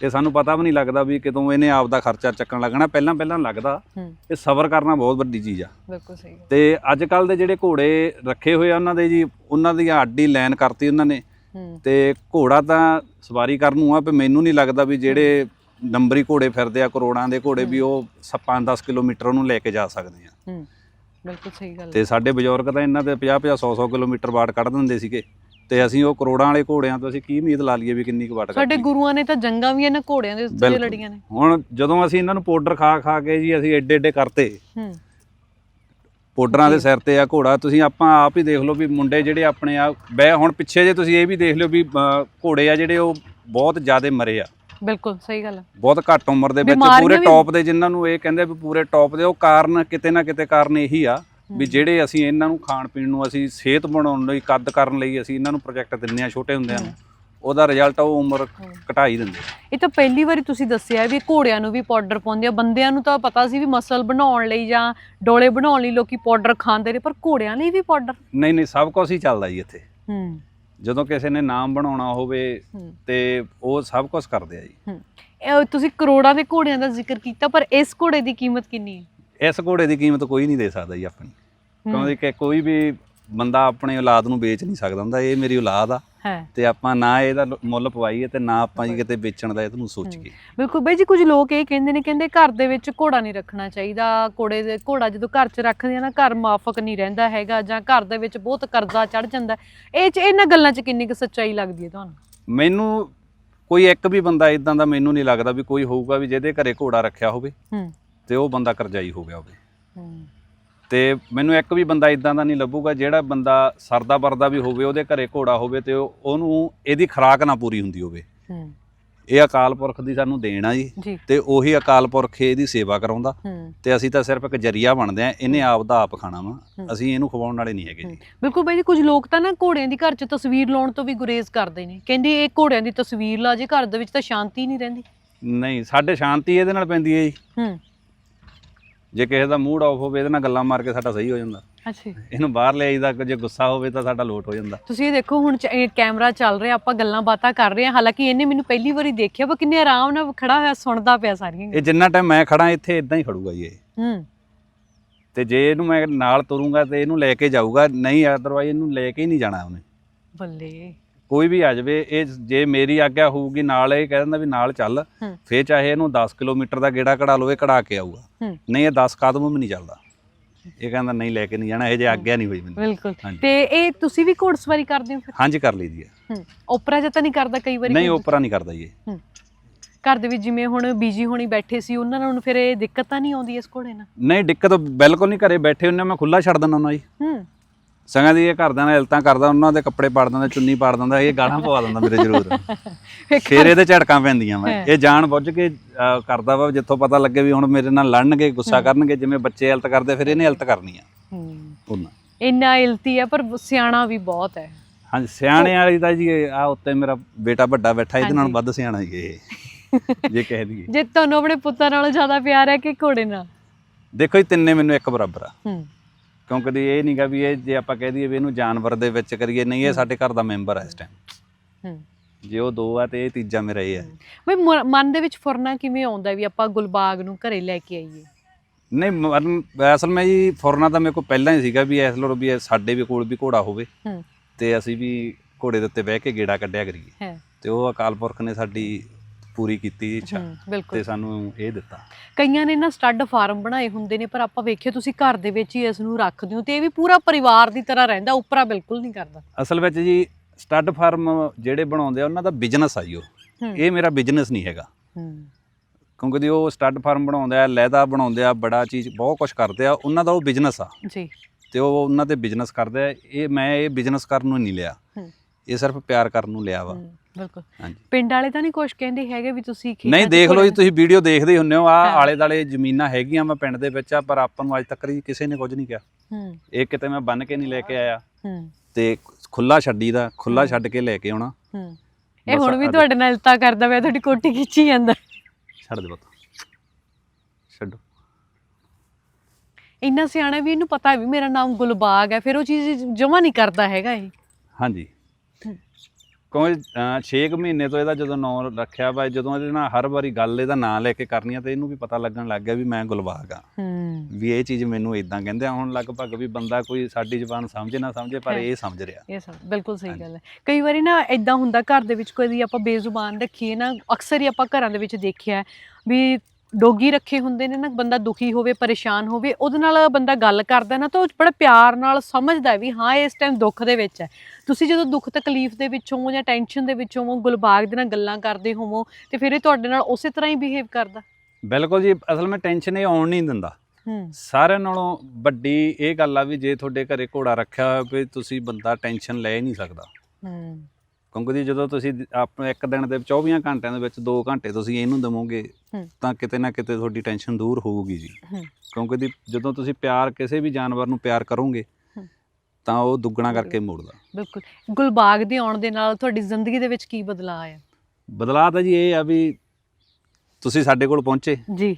ਤੇ ਸਾਨੂੰ ਪਤਾ ਵੀ ਨਹੀਂ ਲੱਗਦਾ ਵੀ ਕਦੋਂ ਇਹਨੇ ਆਪ ਦਾ ਖਰਚਾ ਚੱਕਣ ਲੱਗਣਾ। ਪਹਿਲਾਂ ਪਹਿਲਾਂ ਲੱਗਦਾ ਇਹ ਸਬਰ ਕਰਨਾ ਬਹੁਤ ਵੱਡੀ ਚੀਜ਼ ਆ। ਬਿਲਕੁਲ ਸਹੀ ਤੇ ਅੱਜ ਕੱਲ ਦੇ ਜਿਹੜੇ ਘੋੜੇ ਰੱਖੇ ਹੋਏ ਆ ਉਹਨਾਂ ਦੇ ਜੀ ਉਹਨਾਂ ਦੀ ਆਡੀ ਲਾਈਨ ਕਰਤੀ ਉਹਨਾਂ ਨੇ। ਤੇ ਘੋੜਾ ਤਾਂ ਸਵਾਰੀ ਕਰਨ ਨੂੰ ਆ ਵੀ ਮੈਨੂੰ ਨਹੀਂ ਲੱਗਦਾ ਵੀ ਜਿਹੜੇ ਨੰਬਰੀ ਘੋੜੇ ਫਿਰਦੇ ਆ ਕਰੋੜਾਂ ਦੇ ਘੋੜੇ ਵੀ ਉਹ 5-10 ਕਿਲੋਮੀਟਰ ਉਹਨੂੰ ਲੈ ਕੇ ਜਾ ਸਕਦੇ ਆ। ਹੂੰ। ਬਿਲਕੁਲ ਸਹੀ ਗੱਲ। ਤੇ ਸਾਡੇ ਬਜ਼ੁਰਗ ਤਾਂ ਇਹਨਾਂ ਦੇ 50-50 100-100 ਕਿਲੋਮੀਟਰ ਬਾੜ ਕੱਢ ਦਿੰਦੇ ਸੀਗੇ। ਤੇ ਅਸੀਂ ਉਹ ਕਰੋੜਾਂ ਵਾਲੇ ਘੋੜਿਆਂ ਤੋਂ ਅਸੀਂ ਕੀ ਉਮੀਦ ਲਾ ਲਈਏ ਵੀ ਕਿੰਨੀ ਕੁ ਵਾਟ ਸਾਡੇ ਗੁਰੂਆਂ ਨੇ ਤਾਂ ਜੰਗਾਂ ਵੀ ਇਹਨਾਂ ਘੋੜਿਆਂ ਦੇ ਉੱਤੇ ਬਿਲਕੁਲ। ਲੜੀਆਂ ਨੇ। ਹੁਣ ਜਦੋਂ ਅਸੀਂ ਇਹਨਾਂ ਨੂੰ ਪਾਊਡਰ ਖਾ ਖਾ ਕੇ ਜੀ ਅਸੀਂ ਐਡੇ ਐਡੇ ਕਰਤੇ। ਹੂੰ। ਪਾਊਡਰਾਂ ਦੇ ਸਿਰ ਤੇ ਆ ਘੋੜਾ ਤੁਸੀਂ ਆਪਾਂ ਆਪ ਹੀ ਦੇਖ ਲਓ ਵੀ ਮੁੰਡੇ ਜਿਹੜੇ ਆਪਣੇ ਆ ਬੈ ਹੁਣ ਪਿੱਛੇ ਜੇ ਤੁਸੀਂ ਇਹ ਵੀ ਦੇਖ ਲਿਓ ਵੀ ਅ, ਘੋੜੇ ਆ ਜਿਹੜੇ ਉਹ ਬਹੁਤ ਜ਼ਿਆਦੇ ਮਰੇ ਆ। ਬਿਲਕੁਲ ਸਹੀ ਗੱਲ ਹੈ ਬਹੁਤ ਘੱਟ ਉਮਰ ਦੇ ਵਿੱਚ ਬਿਮਾਰੀਆਂ ਪੂਰੇ ਵੀ- ਟੌਪ ਦੇ ਜਿਨ੍ਹਾਂ ਨੂੰ ਇਹ ਕਹਿੰਦੇ ਵੀ ਪੂਰੇ ਟੌਪ ਦੇ ਉਹ ਕਾਰਨ ਕਿਤੇ ਨਾ ਕਿਤੇ ਕਾਰਨ ਇਹੀ ਆ ਵੀ ਜਿਹੜੇ ਅਸੀਂ ਇਹਨਾਂ ਨੂੰ ਖਾਣ ਪੀਣ ਨੂੰ ਅਸੀਂ ਸਿਹਤ ਬਣਾਉਣ ਲਈ ਕੱਦ ਕਰਨ ਲਈ ਅਸੀਂ ਇਹਨਾਂ ਨੂੰ ਪ੍ਰੋਜੈਕਟ ਦਿੰਨੇ ਆ ਛੋਟੇ ਹੁੰਦਿਆਂ ਨੂੰ ਉਹਦਾ ਰਿਜ਼ਲਟ ਉਹ ਉਮਰ ਘਟਾ ਹੀ ਦਿੰਦੇ। ਇਹ ਤਾਂ ਪਹਿਲੀ ਵਾਰੀ ਤੁਸੀਂ ਦੱਸਿਆ ਵੀ ਘੋੜਿਆਂ ਨੂੰ ਵੀ ਪਾਊਡਰ ਪਾਉਂਦੇ ਆ। ਬੰਦਿਆਂ ਨੂੰ ਤਾਂ ਪਤਾ ਸੀ ਵੀ ਮਸਲ ਬਣਾਉਣ ਲਈ ਜਾਂ ਡੋਲੇ ਬਣਾਉਣ ਲਈ ਲੋਕੀ ਪਾਊਡਰ ਖਾਂਦੇ ਨੇ ਪਰ ਘੋੜਿਆਂ ਲਈ ਵੀ ਪਾਊਡਰ ਨਹੀਂ ਨਹੀਂ ਸਭ ਕੁਝ ਹੀ ਚੱਲਦਾ ਜੀ ਇੱਥੇ। ਹੂੰ ਜਦੋਂ ਕਿਸੇ ਨੇ ਨਾਮ ਬਣਾਉਣਾ ਹੋਵੇ ਤੇ ਉਹ ਸਭ ਕੁਝ ਕਰਦੇ ਆ ਜੀ। ਤੁਸੀਂ ਕਰੋੜਾਂ ਦੇ ਘੋੜਿਆਂ ਦਾ ਜ਼ਿਕਰ ਕੀਤਾ ਪਰ ਇਸ ਘੋੜੇ ਦੀ ਕੀਮਤ ਕਿੰਨੀ ਹੈ? ਇਸ ਘੋੜੇ ਦੀ ਕੀਮਤ ਕੋਈ ਨਹੀਂ ਦੇ ਸਕਦਾ ਜੀ ਆਪਣੀ। ਕਿਉਂਕਿ ਕਿ ਕੋਈ ਵੀ ਬੰਦਾ ਆਪਣੀ ਔਲਾਦ ਨੂੰ ਵੇਚ ਨਹੀਂ ਸਕਦਾ ਹੁੰਦਾ ਇਹ ਮੇਰੀ ਔਲਾਦ ਆ। ਤੇ ਆਪਾਂ ਨਾ ਇਹਦਾ ਮੁੱਲ ਪਵਾਈਏ ਤੇ ਨਾ ਆਪਾਂ ਜੀ ਕਿਤੇ ਵੇਚਣ ਦਾ ਇਹਨੂੰ ਸੋਚੀਏ ਬਿਲਕੁਲ ਬਾਈ ਜੀ ਕੁਝ ਲੋਕ ਇਹ ਕਹਿੰਦੇ ਨੇ ਕਹਿੰਦੇ ਘਰ ਦੇ ਵਿੱਚ ਘੋੜਾ ਨਹੀਂ ਰੱਖਣਾ ਚਾਹੀਦਾ। ਘੋੜੇ ਦੇ ਘੋੜਾ ਜਦੋਂ ਘਰ 'ਚ ਰੱਖਦੇ ਆ ਨਾ ਘਰ ਮਾਫਕ ਨਹੀਂ ਰਹਿੰਦਾ ਹੈਗਾ ਜਾਂ ਘਰ ਦੇ ਵਿੱਚ ਬਹੁਤ ਕਰਜ਼ਾ ਚੜ ਜਾਂਦਾ। ਇਹ 'ਚ ਇਹਨਾਂ ਗੱਲਾਂ 'ਚ ਕਿੰਨੀ ਕੁ ਸੱਚਾਈ ਲੱਗਦੀ ਹੈ ਤੁਹਾਨੂੰ? ਮੈਨੂੰ ਕੋਈ ਇੱਕ ਵੀ ਬੰਦਾ ਇਦਾਂ ਦਾ ਮੈਨੂੰ ਨਹੀਂ ਲੱਗਦਾ ਵੀ ਕੋਈ ਹੋਊਗਾ ਵੀ ਜਿਹਦੇ ਘਰੇ ਘੋੜਾ ਰੱਖਿਆ ਹੋਵੇ। ਹੂੰ। ਤੇ ਉਹ ਬੰਦਾ ਕਰਜ਼ਾਈ ਹੋ ਗਿਆ ਹੋਵੇ ਹੂੰ। ਤੇ ਮੈਨੂੰ ਇੱਕ ਵੀ ਬੰਦਾ ਇਦਾਂ ਦਾ ਨਹੀਂ ਲੱਭੂਗਾ ਜਿਹੜਾ ਬੰਦਾ ਸਰਦਾ ਵਰਦਾ ਵੀ ਹੋਵੇ ਉਹਦੇ ਘਰੇ ਘੋੜਾ ਹੋਵੇ ਤੇ ਉਹ- ਉਹਨੂੰ ਇਹਦੀ ਖੁਰਾਕ ਨਾ ਪੂਰੀ ਹੁੰਦੀ ਹੋਵੇ। ਹੂੰ। ਇਹ ਅਕਾਲ ਪੁਰਖ ਦੀ ਸਾਨੂੰ ਦੇਣ ਆ ਜੀ ਜੀ। ਤੇ ਉਹੀ ਅਕਾਲ ਪੁਰਖ ਇਹਦੀ ਸੇਵਾ ਕਰਾਉਂਦਾ। ਹੂੰ। ਤੇ ਅਸੀਂ ਤਾਂ ਸਿਰਫ ਇੱਕ ਜਰੀਆ ਬਣਦੇ ਆ ਇਹਨੇ ਆਪ ਦਾ ਆਪ ਖਾਣਾ ਵਾ। ਹੂੰ। ਅਸੀਂ ਇਹਨੂੰ ਖਵਾਉਣ ਵਾਲੇ ਨਹੀਂ ਹੈਗੇ। ਜੀ ਬਿਲਕੁਲ ਬਾਈ ਜੀ ਕੁਝ ਲੋਕ ਤਾਂ ਨਾ ਘੋੜਿਆਂ ਦੀ ਘਰ 'ਚ ਤਸਵੀਰ ਲਾਉਣ ਤੋਂ ਵੀ ਗੁਰੇਜ਼ ਕਰਦੇ ਨੇ। ਕਹਿੰਦੇ ਇਹ ਘੋੜਿਆਂ ਦੀ ਤਸਵੀਰ ਲਾ ਜੇ ਘਰ ਦੇ ਵਿੱਚ ਤਾਂ ਸ਼ਾਂਤੀ ਨਹੀਂ ਰਹਿੰਦੀ। ਨਹੀਂ ਸਾਡੇ ਸ਼ਾਂਤੀ ਇਹਦੇ ਨਾਲ ਪੈਂਦੀ ਹੈ ਜੀ। ਹੂੰ। ਜੇ ਕਿਸੇ ਦਾ ਮੂਡ ਆਫ ਹੋਵੇ ਇਹਦੇ ਨਾਲ ਗੱਲਾਂ ਮਾਰ ਕੇ ਸਾਡਾ ਸਹੀ ਹੋ ਜਾਂਦਾ। ਅੱਛਾ ਇਹਨੂੰ ਬਾਹਰ ਲੈ ਆਈਦਾ ਜੇ ਗੁੱਸਾ ਹੋਵੇ ਤਾਂ ਸਾਡਾ ਲੋਟ ਹੋ ਜਾਂਦਾ। ਤੁਸੀਂ ਇਹ ਦੇਖੋ ਹੁਣ ਕੈਮਰਾ ਚੱਲ ਰਿਹਾ ਆਪਾਂ ਗੱਲਾਂ ਬਾਤਾਂ ਕਰ ਰਹੇ ਹਾਂ। ਹਾਲਾਂਕਿ ਇਹਨੇ ਮੈਨੂੰ ਪਹਿਲੀ ਵਾਰੀ ਦੇਖਿਆ ਵਾ ਕਿੰਨੇ ਆਰਾਮ ਨਾਲ ਖੜਾ ਹੋਇਆ ਸੁਣਦਾ ਪਿਆ ਸਾਰੀਆਂ ਇਹ ਜਿੰਨਾ ਟਾਈਮ ਮੈਂ ਖੜਾ ਇੱਥੇ ਇਦਾਂ ਹੀ ਖੜੂਗਾ ਜੀ ਇਹ। ਹੂੰ। ਤੇ ਜੇ ਇਹਨੂੰ ਮੈਂ ਨਾਲ ਤੁਰੂੰਗਾ ਤੇ ਇਹਨੂੰ ਲੈ ਕੇ ਜਾਊਗਾ ਨਹੀਂ ਅਦਰਵਾਈਜ਼ ਇਹਨੂੰ ਲੈ ਕੇ ਹੀ ਨਹੀਂ ਜਾਣਾ ਉਹਨੇ। ਬੱਲੇ। ਕੋਈ ਵੀ ਆ ਜਾਵੇ ਇਹ ਜੇ ਮੇਰੀ ਆਗਿਆ ਹੋਊਗੀ ਨਾਲ ਇਹ ਕਹਿ ਦਿੰਦਾ ਵੀ ਨਾਲ ਚੱਲ। ਫੇਰ ਚਾਹੇ ਇਹਨੂੰ 10 ਕਿਲੋਮੀਟਰ ਦਾ ਗੇੜਾ ਕਢਾ ਲਵੇ ਕਢਾ ਕੇ ਆਊਗਾ। ਨਹੀਂ ਇਹ 10 ਕਦਮ ਵੀ ਨਹੀਂ ਚੱਲਦਾ। ਇਹ ਕਹਿੰਦਾ ਨਹੀਂ ਲੈ ਕੇ ਨਹੀਂ ਜਾਣਾ ਇਹ ਜੇ ਆਗਿਆ ਨਹੀਂ ਹੋਈ ਮੈਨੂੰ। ਬਿਲਕੁਲ। ਤੇ ਇਹ ਤੁਸੀਂ ਵੀ ਘੋੜਸਵਾਰੀ ਕਰਦੇ ਹੋ ਫਿਰ? ਹਾਂਜੀ ਕਰ ਲਈਦੀ ਹੈ। ਹੂੰ। ਓਪਰਾ ਜਿਹਾ ਤਾਂ ਨਹੀਂ ਕਰਦਾ ਕਈ ਵਾਰੀ ਨਹੀਂ? ਉਪਰਾ ਨਹੀਂ ਕਰਦਾ ਇਹ। ਹੂੰ। ਘਰ ਦੇ ਵਿੱਚ ਜਿਵੇਂ ਹੁਣ ਬੀਜੀ ਹੋਣੀ ਬੈਠੇ ਸੀ ਉਹਨਾਂ ਨੂੰ ਫਿਰ ਇਹ ਦਿੱਕਤ ਤਾਂ ਨਹੀਂ ਆਉਂਦੀ ਇਸ ਘੋੜੇ ਨਾਲ? ਨਹੀਂ ਦਿੱਕਤ ਬਿਲਕੁਲ ਨਹੀਂ ਘਰੇ ਬੈਠੇ ਹੁੰਨੇ ਮੈਂ ਖੁੱਲਾ ਛੱਡ ਦਿੰਦਾ ਹੁੰਦਾ ਜੀ। ਹੂੰ। ਸੰਗਾਂ ਦੀ ਇਹ ਘਰਦਿਆਂ ਨਾਲ ਇਲਤਾਂ ਕਰਦਾ ਉਹਨਾਂ ਦੇ ਕੱਪੜੇ ਪਾੜ ਦਿੰਦਾ ਚੁੰਨੀ ਪਾੜ ਦਿੰਦਾ ਇਹ ਗਾਲਾਂ ਪਵਾ ਦਿੰਦਾ ਮੇਰੇ ਜ਼ਰੂਰ। ਫੇਰ ਇਹਦੇ ਝਟਕਾਂ ਪੈਂਦੀਆਂ ਮੈਂ ਇਹ ਜਾਣ ਬੁੱਝ ਕੇ ਕਰਦਾ ਵਾ ਜਿੱਥੋਂ ਪਤਾ ਲੱਗੇ ਵੀ ਹੁਣ ਮੇਰੇ ਨਾਲ ਲੜਨਗੇ ਗੁੱਸਾ ਕਰਨਗੇ ਜਿਵੇਂ ਬੱਚੇ ਇਲਤ ਕਰਦੇ ਫਿਰ ਇਹਨੇ ਇਲਤ ਕਰਨੀ ਆ। ਹੂੰ। ਉਹਨਾਂ। ਇੰਨਾ ਇਲਤੀ ਹੈ ਪਰ ਸਿਆਣਾ ਵੀ ਬਹੁਤ ਹੈ। ਹਾਂਜੀ ਸਿਆਣੇ ਵਾਲੀ ਤਾਂ ਜੀ ਆ ਉੱਤੇ ਮੇਰਾ ਬੇਟਾ ਵੱਡਾ ਬੈਠਾ ਇਹਦੇ ਨਾਲ। ਵੱਧ ਸਿਆਣਾ ਜੀ ਇਹ। ਜੇ ਕਹਿ ਦਈਏ ਜੇ ਤੁਹਾਨੂੰ ਆਪਣੇ ਪੁੱਤਾਂ ਨਾਲੋਂ ਜ਼ਿਆਦਾ ਪਿਆਰ ਹੈ ਕਿ ਘੋੜੇ ਨਾਲ? ਦੇਖੋ ਜੀ ਤਿੰਨੇ ਮੈਨੂੰ ਇੱਕ ਬਰਾਬਰ ਆ। ਹੂੰ। ਕਿਉਂਕਿ ਦੀ ਇਹ ਨਹੀਂਗਾ ਵੀ ਇਹ ਜੇ ਆਪਾਂ ਕਹਿ ਦਈਏ ਵੀ ਇਹਨੂੰ ਜਾਨਵਰ ਦੇ ਵਿੱਚ ਕਰੀਏ ਨਹੀਂ ਇਹ ਸਾਡੇ ਘਰ ਦਾ ਮੈਂਬਰ ਹੈ ਇਸ ਟਾਈਮ ਹੂੰ। ਜੇ ਉਹ ਦੋ ਆ ਤੇ ਇਹ ਤੀਜਾ ਮੇਰਾ ਇਹ ਹੈ। ਬਈ ਮਨ ਦੇ ਵਿੱਚ ਫੁਰਨਾ ਕਿਵੇਂ ਆਉਂਦਾ ਵੀ ਆਪਾਂ ਗੁਲਬਾਗ ਨੂੰ ਘਰੇ ਲੈ ਕੇ ਆਈਏ? ਨਹੀਂ ਅਸਲ ਮੈਂ ਜੀ ਫੁਰਨਾ ਤਾਂ ਮੇਰੇ ਕੋਲ ਪਹਿਲਾਂ ਹੀ ਸੀਗਾ ਵੀ ਇਸ ਲੋ ਵੀ ਸਾਡੇ ਵੀ ਕੋਲ ਵੀ ਘੋੜਾ ਹੋਵੇ। ਹੂੰ। ਤੇ ਅਸੀਂ ਵੀ ਘੋੜੇ ਦੇ ਉੱਤੇ ਬਹਿ ਕੇ ਗੇੜਾ ਕੱਢਿਆ ਕਰੀਏ। ਤੇ ਉਹ ਅਕਾਲ ਪੁਰਖ ਨੇ ਸਾਡੀ ਪੂਰੀ ਕੀਤੀ ਇੱਛਾ ਤੇ ਸਾਨੂੰ ਇਹ ਦਿੱਤਾ। ਕਈਆਂ ਨੇ ਨਾ ਸਟੱਡ ਫਾਰਮ ਬਣਾਏ ਹੁੰਦੇ ਨੇ ਪਰ ਆਪਾਂ ਵੇਖਿਆ ਤੁਸੀਂ ਘਰ ਦੇ ਵਿੱਚ ਹੀ ਇਸ ਨੂੰ ਰੱਖਦੇ ਹੋ ਤੇ ਇਹ ਵੀ ਪੂਰਾ ਪਰਿਵਾਰ ਦੀ ਤਰ੍ਹਾਂ ਰਹਿੰਦਾ ਉਪਰਾ ਬਿਲਕੁਲ ਨਹੀਂ ਕਰਦਾ। ਅਸਲ ਵਿੱਚ ਜੀ ਸਟੱਡ ਫਾਰਮ ਜਿਹੜੇ ਬਣਾਉਂਦੇ ਆ ਉਹਨਾਂ ਦਾ ਬਿਜ਼ਨਸ ਆ ਜੀ ਉਹ। ਇਹ ਮੇਰਾ ਬਿਜ਼ਨਸ ਨਹੀਂ ਹੈਗਾ। ਕਿਉਂਕਿ ਦੀ ਉਹ ਸਟੱਡ ਫਾਰਮ ਬਣਾਉਂਦੇ ਆ ਲਹਿਦਾ ਬਣਾਉਂਦੇ ਆ ਬੜਾ ਚੀਜ਼ ਬਹੁਤ ਕੁਝ ਕਰਦੇ ਆ ਉਹਨਾਂ ਦਾ ਉਹ ਬਿਜ਼ਨਸ ਆ। ਜੀ। ਤੇ ਉਹ ਉਹਨਾਂ ਤੇ ਬਿਜ਼ਨਸ ਕਰਦੇ ਆ। ਇਹ ਮੈਂ ਇਹ ਬਿਜ਼ਨਸ ਕਰਨ ਨੂੰ ਨਹੀਂ ਲਿਆ। ਇਹ ਸਿਰਫ ਪਿਆਰ ਕਰਨ ਨੂੰ ਲਿਆ ਵਾ। ਬਿਲਕੁਲ। ਹਾਂਜੀ। ਪਿੰਡ ਵਾਲੇ ਤਾਂ ਨਹੀਂ ਕੁਛ ਕਹਿੰਦੇ ਹੈਗੇ ਵੀ ਤੁਸੀਂ ਖੇਤਾਂ ਨਹੀਂ ਦੇਖ ਲਓ ਜੀ ਤੁਸੀਂ ਵੀਡੀਓ ਦੇਖਦੇ ਹੀ ਹੁੰਨੇ ਹੋ। ਆ। ਆਲੇ ਦਾਲੇ ਜ਼ਮੀਨਾਂ ਹੈਗੀਆਂ ਮੈਂ ਪਿੰਡ ਦੇ ਵਿੱਚ ਆ ਪਰ ਆਪਾਂ ਨੂੰ ਅੱਜ ਤੱਕ ਕਿਸੇ ਨੇ ਕੁਝ ਨਹੀਂ ਕਿਹਾ। ਹੂੰ। ਇਹ ਕਿਤੇ ਮੈਂ ਬੰਨ ਕੇ ਨਹੀਂ ਲੈ ਕੇ ਆਇਆ। ਹੂੰ। ਤੇ ਖੁੱਲਾ ਛੱਡੀਦਾ ਖੁੱਲਾ ਹੂੰ। ਛੱਡ ਕੇ ਲੈ ਕੇ ਆਉਣਾ। ਹੂੰ। ਇਹ ਹੁਣ ਵੀ ਤੁਹਾਡੇ ਨਾਲ ਇਲਤਾ ਕਰਦਾ ਪਿਆ ਤੁਹਾਡੀ ਕੋਟੀ ਖਿੱਚੀ ਜਾਂਦਾ। ਛੱਡ ਦੇ ਪੁੱਤ। ਛੱਡੋ। ਇੰਨਾ ਸਿਆਣਾ ਵੀ ਇਹਨੂੰ ਪਤਾ ਵੀ ਮੇਰਾ ਨਾਮ ਗੁਲਬਾਗ ਹੈ ਫਿਰ ਉਹ ਚੀਜ਼ ਜਮਾ ਨਹੀਂ ਕਰਦਾ ਹੈਗਾ ਇਹ। ਹਾਂਜੀ। ਕਿਉਂਕਿ 6 ਮਹੀਨੇ ਤੋਂ ਇਹਦਾ ਜਦੋਂ ਨਾਂ ਰੱਖਿਆ ਵਾ ਜਦੋਂ ਇਹਦੇ ਨਾਲ ਹਰ ਵਾਰੀ ਗੱਲ ਇਹਦਾ ਨਾਂ ਲੈ ਕੇ ਕਰਨੀ ਆ ਤੇ ਇਹਨੂੰ ਵੀ ਪਤਾ ਲੱਗਣ ਲੱਗ ਗਿਆ ਵੀ ਮੈਂ ਗੁਲਬਾਗ ਆ ਹੂੰ ਵੀ ਇਹ ਚੀਜ਼ ਮੈਨੂੰ ਇਦਾਂ ਕਹਿੰਦੇ ਆ ਹੁਣ ਲਗਭਗ ਵੀ ਬੰਦਾ ਕੋਈ ਸਾਡੀ ਜ਼ੁਬਾਨ ਸਮਝੇ ਨਾ ਸਮਝੇ ਪਰ। ਇਹ ਸਮਝ ਰਿਹਾ ਇਹ ਸਭ ਬਿਲਕੁਲ ਸਹੀ। ਗੱਲ ਹੈ ਕਈ ਵਾਰੀ ਨਾ ਇਦਾਂ ਹੁੰਦਾ ਘਰ ਦੇ ਵਿੱਚ ਕੋਈ ਆਪਾਂ ਬੇਜ਼ੁਬਾਨ ਰੱਖੀਏ ਨਾ ਅਕਸਰ ਹੀ ਆਪਾਂ ਘਰਾਂ ਦੇ ਵਿੱਚ ਦੇਖਿਆ ਵੀ ਡੋਗੀ ਰੱਖੇ ਹੁੰਦੇ ਨੇ ਨਾ ਬੰਦਾ ਦੁਖੀ ਹੋਵੇ ਪਰੇਸ਼ਾਨ ਹੋਵੇ ਉਹਦੇ ਨਾਲ ਬੰਦਾ ਗੱਲ ਕਰਦਾ ਨਾ ਤਾਂ ਉਹ ਬੜਾ ਪਿਆਰ ਨਾਲ ਸਮਝਦਾ ਵੀ ਹਾਂ ਇਸ ਟਾਈਮ ਦੁੱਖ ਦੇ ਵਿੱਚ ਹੈ। ਤੁਸੀਂ ਜਦੋਂ ਦੁੱਖ ਤਕਲੀਫ ਦੇ ਵਿੱਚ ਜਾਂ ਟੈਨਸ਼ਨ ਦੇ ਵਿੱਚ ਹੋ ਗੁਲਬਾਗ ਦੇ ਨਾਲ ਗੱਲਾਂ ਕਰਦੇ ਹੋਵੋ ਤੇ ਫਿਰ ਇਹ ਤੁਹਾਡੇ ਨਾਲ ਉਸੇ ਤਰ੍ਹਾਂ ਹੀ ਬਿਹੇਵ ਕਰਦਾ। ਬਿਲਕੁਲ ਜੀ ਅਸਲ ਵਿੱਚ ਟੈਨਸ਼ਨ ਇਹ ਆਉਣ ਨਹੀਂ ਦਿੰਦਾ। ਸਾਰਿਆਂ ਨਾਲੋਂ ਵੱਡੀ ਇਹ ਗੱਲ ਆ ਵੀ ਜੇ ਤੁਹਾਡੇ ਘਰੇ ਘੋੜਾ ਰੱਖਿਆ ਹੋਇਆ ਵੀ ਤੁਸੀਂ ਬੰਦਾ ਟੈਨਸ਼ਨ ਲੈ ਨਹੀਂ ਸਕਦਾ। ਹੂੰ। ਕਿਉਂਕਿ ਜਦੋਂ ਤੁਸੀਂ ਆਪਣੇ ਇੱਕ ਦਿਨ ਦੇ 24 ਘੰਟਿਆਂ ਦੇ ਵਿੱਚ 2 ਘੰਟੇ ਤੁਸੀਂ ਇਹਨੂੰ ਦੇਵੋਗੇ। ਤਾਂ ਕਿਤੇ ਨਾ ਕਿਤੇ ਤੁਹਾਡੀ ਟੈਨਸ਼ਨ ਦੂਰ ਹੋਊਗੀ ਜੀ। ਕਿਉਂਕਿ ਦੀ ਜਦੋਂ ਤੁਸੀਂ ਪਿਆਰ ਕਿਸੇ ਵੀ ਜਾਨਵਰ ਨੂੰ ਪਿਆਰ ਕਰੋਗੇ। ਤਾਂ ਉਹ ਦੁੱਗਣਾ ਕਰਕੇ ਮੋੜਦਾ ਬਿਲਕੁਲ ਗੁਲਬਾਗ ਦੇ ਆਉਣ ਦੇ ਨਾਲ ਤੁਹਾਡੀ ਜ਼ਿੰਦਗੀ ਦੇ ਵਿੱਚ ਕੀ ਬਦਲਾਅ ਆਇਆ ਬਦਲਾਅ ਤਾਂ ਜੀ ਇਹ ਆ ਵੀ ਤੁਸੀਂ ਸਾਡੇ ਕੋਲ ਪਹੁੰਚੇ ਜੀ